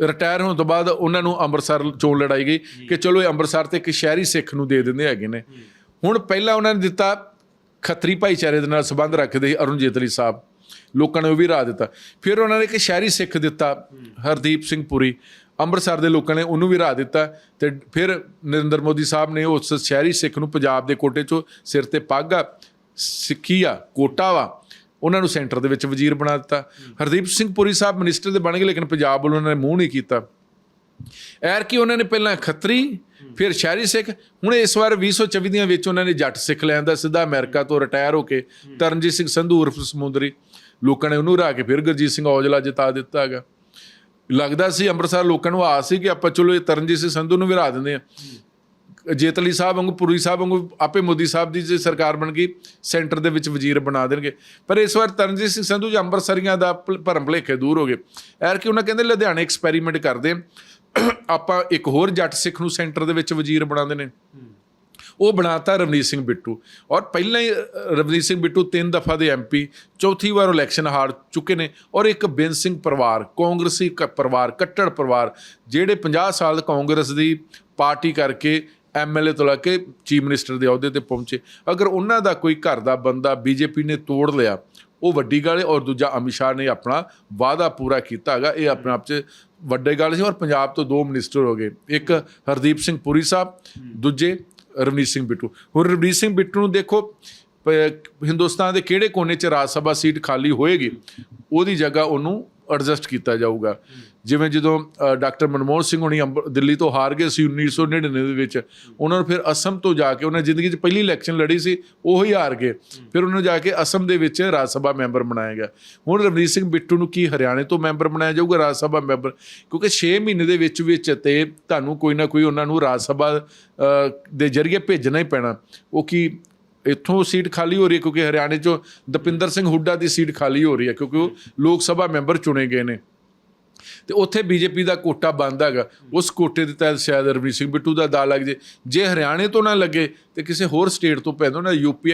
ਰਿਟਾਇਰ ਹੋਣ ਤੋਂ ਬਾਅਦ ਉਹਨਾਂ ਨੂੰ ਅੰਮ੍ਰਿਤਸਰ ਚੋਣ ਲੜਾਈ ਗਈ ਕਿ ਚਲੋ ਇਹ ਅੰਮ੍ਰਿਤਸਰ ਤੇ ਇੱਕ ਸ਼ਹਿਰੀ ਸਿੱਖ ਨੂੰ ਦੇ ਦਿੰਦੇ ਹੈਗੇ ਨੇ। ਹੁਣ ਪਹਿਲਾਂ ਉਹਨਾਂ ਨੇ ਦਿੱਤਾ ਖੱਤਰੀ ਭਾਈਚਾਰੇ ਦੇ ਨਾਲ ਸੰਬੰਧ ਰੱਖਦੇ ਸੀ ਅਰੁਣ ਜੇਤਲੀ ਸਾਹਿਬ। ਲੋਕਾਂ ਨੇ ਉਹ ਵੀ ਰਾਹ ਦਿੱਤਾ। ਫਿਰ ਉਹਨਾਂ ਨੇ ਇੱਕ ਸ਼ਹਿਰੀ ਸਿੱਖ ਦਿੱਤਾ, ਹਰਦੀਪ ਸਿੰਘ ਪੁਰੀ। ਅੰਮ੍ਰਿਤਸਰ ਦੇ ਲੋਕਾਂ ਨੇ ਉਹਨੂੰ ਵੀ ਰਾਹ ਦਿੱਤਾ ਤੇ ਫਿਰ ਨਰਿੰਦਰ ਮੋਦੀ ਸਾਹਿਬ ਨੇ ਉਸ ਸ਼ਹਿਰੀ ਸਿੱਖ ਨੂੰ ਪੰਜਾਬ ਦੇ ਕੋਟੇ 'ਚੋਂ ਸਿਰ ਤੇ ਪੱਗ ਆ, ਸਿੱਖੀ ਆ, ਕੋਟਾ ਵਾ, ਉਹਨਾਂ ਨੂੰ ਸੈਂਟਰ ਦੇ ਵਿੱਚ ਵਜ਼ੀਰ ਬਣਾ ਦਿੱਤਾ। ਹਰਦੀਪ ਸਿੰਘ ਪੁਰੀ ਸਾਹਿਬ ਮਿਨਿਸਟਰ ਦੇ ਬਣ ਗਏ, ਲੇਕਿਨ ਪੰਜਾਬ ਵੱਲੋਂ ਉਹਨਾਂ ਨੇ ਮੂੰਹ ਨਹੀਂ ਕੀਤਾ। ਐਰ ਕਿ ਉਹਨਾਂ ਨੇ ਪਹਿਲਾਂ ਖੱਤਰੀ ਫਿਰ ਸ਼ਹਿਰੀ ਸਿੱਖ, ਹੁਣ ਇਸ ਵਾਰ 2024 ਦੀਆਂ ਵਿੱਚ ਉਹਨਾਂ ਨੇ ਜੱਟ ਸਿੱਖ ਲੈਣ ਦਾ ਸਿੱਧਾ ਅਮਰੀਕਾ ਤੋਂ ਰਿਟਾਇਰ ਹੋ ਕੇ ਤਰਨਜੀਤ ਸਿੰਘ ਸੰਧੂ ਉਰਫ ਸਮੁੰਦਰੀ, ਲੋਕਾਂ ਨੇ ਉਹਨੂੰ ਹਰਾ ਕੇ ਫਿਰ ਗੁਰਜੀਤ ਸਿੰਘ ਔਜਲਾ ਜਿਤਾ ਦਿੱਤਾ ਹੈਗਾ। ਲੱਗਦਾ ਸੀ ਅੰਮ੍ਰਿਤਸਰ ਲੋਕਾਂ ਨੂੰ ਆਸ ਸੀ ਕਿ ਆਪਾਂ ਚਲੋ ਇਹ ਤਰਨਜੀਤ ਸਿੰਘ ਸੰਧੂ ਨੂੰ ਵੀ ਹਰਾ ਦਿੰਦੇ ਆ ਜੇਤਲੀ ਸਾਹਿਬ ਵਾਂਗੂ, ਪੁਰੀ ਸਾਹਿਬ ਵਾਂਗੂ, ਆਪੇ ਮੋਦੀ ਸਾਹਿਬ ਦੀ ਜੇ ਸਰਕਾਰ ਬਣ ਗਈ, ਸੈਂਟਰ ਦੇ ਵਿੱਚ ਵਜ਼ੀਰ ਬਣਾ ਦੇਣਗੇ। ਪਰ ਇਸ ਵਾਰ ਤਰਨਜੀਤ ਸਿੰਘ ਸੰਧੂ ਜੀ ਅੰਮ੍ਰਿਤਸਰੀਆਂ ਦਾ ਭਰਮ ਭੁਲੇਖੇ ਦੂਰ ਹੋ ਗਏ। ਐਰ ਕਿ ਉਹਨਾਂ ਕਹਿੰਦੇ ਲੁਧਿਆਣੇ ਐਕਸਪੈਰੀਮੈਂਟ ਕਰਦੇ ਹਾਂ। ਆਪਾਂ ਇੱਕ ਹੋਰ ਜੱਟ ਸਿੱਖ ਨੂੰ ਸੈਂਟਰ ਦੇ ਵਿੱਚ ਵਜ਼ੀਰ ਬਣਾਉਂਦੇ ਨੇ। ਉਹ ਬਣਾਤਾ ਰਵਨੀਤ ਸਿੰਘ ਬਿੱਟੂ। ਔਰ ਪਹਿਲਾਂ ਹੀ ਰਵਨੀਤ ਸਿੰਘ ਬਿੱਟੂ ਤਿੰਨ ਦਫਾ ਦੇ ਐਮਪੀ ਚੌਥੀ ਵਾਰ ਇਲੈਕਸ਼ਨ ਹਾਰ ਚੁੱਕੇ ਨੇ। ਔਰ ਇੱਕ ਬਿੰਦ ਸਿੰਘ ਪਰਿਵਾਰ, ਕਾਂਗਰਸੀ ਕ- ਪਰਿਵਾਰ, ਕੱਟੜ ਪਰਿਵਾਰ, ਜਿਹੜੇ 50 ਸਾਲ ਕਾਂਗਰਸ ਦੀ ਪਾਰਟੀ ਕਰਕੇ ਐਮਐਲਏ ਤੋਂ ਲੈ ਕੇ ਚੀਫ ਮਿਨਿਸਟਰ ਦੇ ਅਹੁਦੇ ਤੇ ਪਹੁੰਚੇ। ਅਗਰ ਉਹਨਾਂ ਦਾ ਕੋਈ ਘਰ ਦਾ ਬੰਦਾ ਬੀਜੇਪੀ ਨੇ ਤੋੜ ਲਿਆ ਉਹ ਵੱਡੀ ਗੱਲ ਹੈ ਔਰ ਦੂਜਾ ਅਮਿਤ ਸ਼ਾਹ ਨੇ ਆਪਣਾ ਵਾਅਦਾ ਪੂਰਾ ਕੀਤਾ ਹੈਗਾ। ਇਹ ਆਪਣੇ ਆਪ 'ਚ ਵੱਡੇ ਗੱਲ ਸੀ ਔਰ ਪੰਜਾਬ ਤੋਂ ਦੋ ਮਿਨਿਸਟਰ ਹੋ ਗਏ। ਇੱਕ ਹਰਦੀਪ ਸਿੰਘ ਪੁਰੀ ਸਾਹਿਬ, ਦੂਜੇ ਰਵਨੀਤ ਸਿੰਘ ਬਿੱਟੂ। ਹੁਣ ਰਵਨੀਤ ਸਿੰਘ ਬਿੱਟੂ ਨੂੰ ਦੇਖੋ, ਪ- ਹਿੰਦੁਸਤਾਨ ਦੇ ਕਿਹੜੇ ਕੋਨੇ 'ਚ ਰਾਜ ਸਭਾ ਸੀਟ ਖਾਲੀ ਹੋਏਗੀ, ਉਹਦੀ ਜਗ੍ਹਾ ਉਹਨੂੰ ਐਡਜਸਟ ਕੀਤਾ ਜਾਊਗਾ। ਜਿਵੇਂ ਜਦੋਂ ਡਾਕਟਰ ਮਨਮੋਹਨ ਸਿੰਘ ਹੁਣੀ ਅੰਬ- ਦਿੱਲੀ ਤੋਂ ਹਾਰ ਗਏ ਸੀ 1999 ਦੇ ਵਿੱਚ, ਉਹਨਾਂ ਨੂੰ ਫਿਰ ਅਸਮ ਤੋਂ ਜਾ ਕੇ ਉਹਨਾਂ ਜ਼ਿੰਦਗੀ 'ਚ ਪਹਿਲੀ ਇਲੈਕਸ਼ਨ ਲੜੀ ਸੀ, ਉਹ ਹੀ ਹਾਰ ਗਏ। ਫਿਰ ਉਹਨਾਂ ਨੂੰ ਜਾ ਕੇ ਅਸਮ ਦੇ ਵਿੱਚ ਰਾਜ ਸਭਾ ਮੈਂਬਰ ਬਣਾਇਆ ਗਿਆ। ਹੁਣ ਰਵਨੀਤ ਸਿੰਘ ਬਿੱਟੂ ਨੂੰ ਕੀ ਹਰਿਆਣੇ ਤੋਂ ਮੈਂਬਰ ਬਣਾਇਆ ਜਾਊਗਾ, ਰਾਜ ਸਭਾ ਮੈਂਬਰ? ਕਿਉਂਕਿ 6 ਮਹੀਨੇ ਦੇ ਵਿੱਚ ਵਿੱਚ ਤੇ ਤੁਹਾਨੂੰ ਕੋਈ ਨਾ ਕੋਈ ਉਹਨਾਂ ਨੂੰ ਰਾਜ ਸਭਾ ਦੇ ਜ਼ਰੀਏ ਭੇਜਣਾ ਹੀ ਪੈਣਾ। ਉਹ ਕੀ ਇੱਥੋਂ ਸੀਟ ਖਾਲੀ ਹੋ ਰਹੀ ਹੈ ਕਿਉਂਕਿ ਹਰਿਆਣੇ ਚੋਂ ਦਪਿੰਦਰ ਸਿੰਘ ਹੁੱਡਾ ਦੀ ਸੀਟ ਖਾਲੀ ਹੋ ਰਹੀ ਹੈ ਕਿਉਂਕਿ ਉਹ ਲੋਕ ਸਭਾ ਮੈਂਬਰ ਚੁਣੇ ਗਏ ਨੇ। ਤੇ ਉੱਥੇ ਬੀਜੇਪੀ ਦਾ ਕੋਟਾ ਬੰਦ ਹੈਗਾ। ਉਸ ਕੋਟੇ ਦੇ ਤਹਿਤ ਸ਼ਾਇਦ ਰਵਨੀਤ ਸਿੰਘ ਬਿੱਟੂ ਦਾ ਦਾ ਲੱਗ ਜੇ। ਜੇ ਹਰਿਆਣੇ ਤੋਂ ਨਾ ਲੱਗੇ ਤੇ ਕਿਸੇ ਹੋਰ ਸਟੇਟ ਤੋਂ ਪੈਂਦਾ ਨਾ ਯੂਪੀ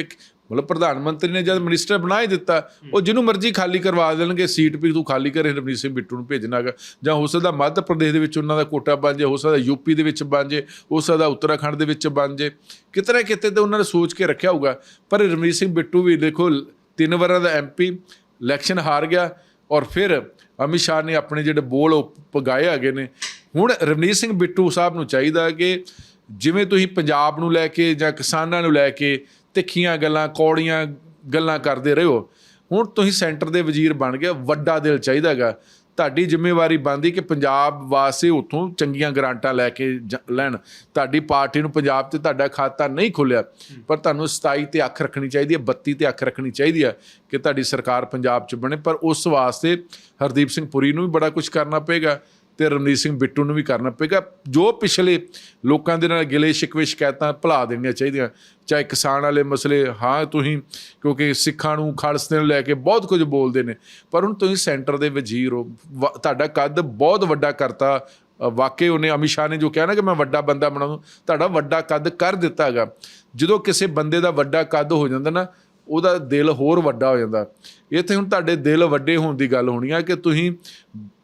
ਮਤਲਬ ਪ੍ਰਧਾਨ ਮੰਤਰੀ ਨੇ ਜਦ ਮਿਨਿਸਟਰ ਬਣਾ ਹੀ ਦਿੱਤਾ, ਉਹ ਜਿਹਨੂੰ ਮਰਜ਼ੀ ਖਾਲੀ ਕਰਵਾ ਦੇਣਗੇ ਸੀਟ ਵੀ ਤੂੰ ਖਾਲੀ ਕਰੇ, ਰਵਨੀਤ ਸਿੰਘ ਬਿੱਟੂ ਨੂੰ ਭੇਜਣਾ ਹੈਗਾ। ਜਾਂ ਹੋ ਸਕਦਾ ਮੱਧ ਪ੍ਰਦੇਸ਼ ਦੇ ਵਿੱਚ ਉਹਨਾਂ ਦਾ ਕੋਟਾ ਬਣ ਜੇ ਹੋ ਸਕਦਾ ਯੂਪੀ ਦੇ ਵਿੱਚ ਬਣ ਜੇ ਹੋ ਸਕਦਾ ਉੱਤਰਾਖੰਡ ਦੇ ਵਿੱਚ ਬਣ ਜੇ ਕਿਤੇ ਨਾ ਕਿਤੇ ਤੇ ਉਹਨਾਂ ਨੇ ਸੋਚ ਕੇ ਰੱਖਿਆ ਹੋਊਗਾ। ਪਰ ਰਵਨੀਤ ਸਿੰਘ ਬਿੱਟੂ ਵੀ ਦੇਖੋ, ਤਿੰਨ ਵਾਰਾਂ ਦਾ ਐਮਪੀ ਇਲੈਕਸ਼ਨ ਹਾਰ ਗਿਆ ਔਰ ਫਿਰ ਅਮਿਤ ਸ਼ਾਹ ਨੇ ਆਪਣੇ ਜਿਹੜੇ ਬੋਲ ਉਹ ਪਗਾਏ ਹੈਗੇ ਨੇ। ਹੁਣ ਰਵਨੀਤ ਸਿੰਘ ਬਿੱਟੂ ਸਾਹਿਬ ਨੂੰ ਚਾਹੀਦਾ ਕਿ ਜਿਵੇਂ ਤੁਸੀਂ ਪੰਜਾਬ ਨੂੰ ਲੈ ਕੇ ਜਾਂ ਕਿਸਾਨਾਂ ਨੂੰ ਲੈ ਕੇ ਤਿੱਖੀਆਂ ਗੱਲਾਂ, ਕੌੜੀਆਂ ਗੱਲਾਂ ਕਰਦੇ ਰਹੇ। ਹੋ ਹੁਣ ਤੁਸੀਂ ਸੈਂਟਰ ਦੇ ਵਜ਼ੀਰ ਬਣ ਗਏ, ਵੱਡਾ ਦਿਲ ਚਾਹੀਦਾ ਹੈਗਾ। ਤੁਹਾਡੀ ਜ਼ਿੰਮੇਵਾਰੀ ਬਣਦੀ ਕਿ ਪੰਜਾਬ ਵਾਸਤੇ ਉਥੋਂ ਚੰਗੀਆਂ ਗਰਾਂਟਾਂ ਲੈ ਕੇ ਜ- ਲੈਣ। ਤੁਹਾਡੀ ਪਾਰਟੀ ਨੂੰ ਪੰਜਾਬ ਤੇ ਤੁਹਾਡਾ ਖਾਤਾ ਨਹੀਂ ਖੁੱਲਿਆ। ਪਰ ਤੁਹਾਨੂੰ 27 ਤੇ ਅੱਖ ਰੱਖਣੀ ਚਾਹੀਦੀ ਹੈ 32 ਤੇ ਅੱਖ ਰੱਖਣੀ ਚਾਹੀਦੀ ਹੈ ਕਿ ਤੁਹਾਡੀ ਸਰਕਾਰ ਪੰਜਾਬ 'ਚ ਬਣੇ। ਪਰ ਉਸ ਵਾਸਤੇ ਹਰਦੀਪ ਸਿੰਘ ਪੁਰੀ ਨੂੰ ਵੀ ਬੜਾ ਕੁਝ ਕਰਨਾ ਪਏਗਾ। ਤੇ ਰਮਨੀਤ ਸਿੰਘ ਬਿੱਟੂ ਨੂੰ ਵੀ ਕਰਨਾ ਪਏਗਾ। ਜੋ ਪਿਛਲੇ ਲੋਕਾਂ ਦੇ ਨਾਲ ਗਿਲੇ ਸ਼ਿਕਵੇ ਸ਼ਿਕਾਇਤਾਂ ਭੁਲਾ ਦੇਣੀਆਂ ਚਾਹੀਦੀਆਂ। ਚਾਹੇ ਕਿਸਾਨ ਵਾਲੇ ਮਸਲੇ, ਹਾਂ ਤੁਸੀਂ, ਕਿਉਂਕਿ ਸਿੱਖਾਂ ਨੂੰ ਖਾਲਸੇ ਨੂੰ ਲੈ ਕੇ ਬਹੁਤ ਕੁਝ ਬੋਲਦੇ ਨੇ। ਪਰ ਹੁਣ ਤੁਸੀਂ ਸੈਂਟਰ ਦੇ ਵਜ਼ੀਰ ਹੋ। ਵਾ- ਤੁਹਾਡਾ ਕੱਦ ਬਹੁਤ ਵੱਡਾ ਕਰਤਾ। ਵਾਕਈ ਉਹਨੇ ਅਮਿਤ ਸ਼ਾਹ ਨੇ ਜੋ ਕਿਹਾ ਨਾ ਕਿ ਮੈਂ ਵੱਡਾ ਬੰਦਾ ਬਣਾਉਂ ਤੁਹਾਡਾ ਵੱਡਾ ਕੱਦ ਕਰ ਦਿੱਤਾ ਹੈਗਾ। ਜਦੋਂ ਕਿਸੇ ਬੰਦੇ ਦਾ ਵੱਡਾ ਕੱਦ ਹੋ ਜਾਂਦਾ ਨਾ, ਉਹਦਾ ਦਿਲ ਹੋਰ ਵੱਡਾ ਹੋ ਜਾਂਦਾ। ਇੱਥੇ ਹੁਣ ਤੁਹਾਡੇ ਦਿਲ ਵੱਡੇ ਹੋਣ ਦੀ ਗੱਲ ਹੋਣੀ ਆ ਕਿ ਤੁਸੀਂ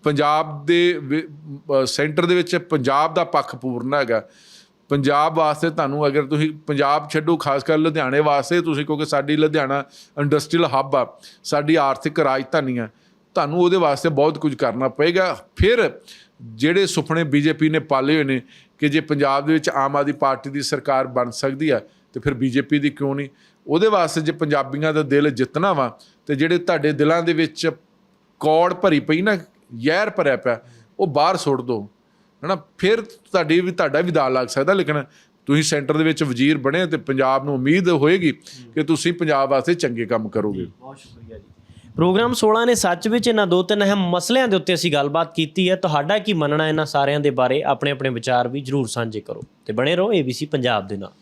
ਪੰਜਾਬ ਦੇ ਵਿ- ਸੈਂਟਰ ਦੇ ਵਿੱਚ ਪੰਜਾਬ ਦਾ ਪੱਖ ਪੂਰਨਾ ਹੈਗਾ। ਪੰਜਾਬ ਵਾਸਤੇ ਤੁਹਾਨੂੰ ਅਗਰ ਤੁਸੀਂ ਪੰਜਾਬ ਛੱਡੋ, ਖਾਸ ਕਰ ਲੁਧਿਆਣੇ ਵਾਸਤੇ ਤੁਸੀਂ, ਕਿਉਂਕਿ ਸਾਡੀ ਲੁਧਿਆਣਾ ਇੰਡਸਟਰੀਅਲ ਹੱਬ ਆ, ਸਾਡੀ ਆਰਥਿਕ ਰਾਜਧਾਨੀ ਆ, ਤੁਹਾਨੂੰ ਉਹਦੇ ਵਾਸਤੇ ਬਹੁਤ ਕੁਝ ਕਰਨਾ ਪਏਗਾ। ਫਿਰ ਜਿਹੜੇ ਸੁਪਨੇ ਬੀਜੇਪੀ ਨੇ ਪਾਲੇ ਹੋਏ ਨੇ ਕਿ ਜੇ ਪੰਜਾਬ ਦੇ ਵਿੱਚ ਆਮ ਆਦਮੀ ਪਾਰਟੀ ਦੀ ਸਰਕਾਰ ਬਣ ਸਕਦੀ ਆ, ਤੇ ਫਿਰ ਬੀਜੇਪੀ ਦੀ ਕਿਉਂ ਨਹੀਂ? ਉਹਦੇ ਵਾਸਤੇ ਜੇ ਪੰਜਾਬੀਆਂ ਦਾ ਦਿਲ ਜਿੱਤਣਾ ਵਾ, ਤੇ ਜਿਹੜੇ ਤੁਹਾਡੇ ਦਿਲਾਂ ਦੇ ਵਿੱਚ ਕੌੜ ਭਰੀ ਪਈ ਨਾ ਜ਼ਹਿਰ ਭਰਿਆ ਪਿਆ, ਉਹ ਬਾਹਰ ਸੁੱਟ ਦਿਓ ਹਨਾ, ਫਿਰ ਤੁਹਾਡੀ ਵੀ, ਤੁਹਾਡਾ ਵੀ ਦਾਅ ਲੱਗ ਸਕਦਾ, ਲੇਕਿਨ ਤੁਸੀਂ ਸੈਂਟਰ ਦੇ ਵਿੱਚ ਵਜ਼ੀਰ ਬਣੇ ਤੇ ਪੰਜਾਬ ਨੂੰ ਉਮੀਦ ਹੋਏਗੀ ਕਿ ਤੁਸੀਂ ਪੰਜਾਬ ਵਾਸਤੇ ਚੰਗੇ ਕੰਮ ਕਰੋਗੇ। ਬਹੁਤ ਸ਼ੁਕਰੀਆ ਜੀ। ਪ੍ਰੋਗਰਾਮ 16 ਨੇ ਸੱਚ ਵਿੱਚ ਇਹਨਾਂ ਦੋ ਤਿੰਨ ਅਹਿਮ ਮਸਲਿਆਂ ਦੇ ਉੱਤੇ ਅਸੀਂ ਗੱਲਬਾਤ ਕੀਤੀ ਹੈ। ਤੁਹਾਡਾ ਕੀ ਮੰਨਣਾ ਇਹਨਾਂ ਸਾਰਿਆਂ ਦੇ ਬਾਰੇ? ਆਪਣੇ ਆਪਣੇ ਵਿਚਾਰ ਵੀ ਜਰੂਰ ਸਾਂਝੇ ਕਰੋ। ਤੇ ਬਣੇ ਰਹੋ ABC ਪੰਜਾਬ ਦੇ ਨਾਲ।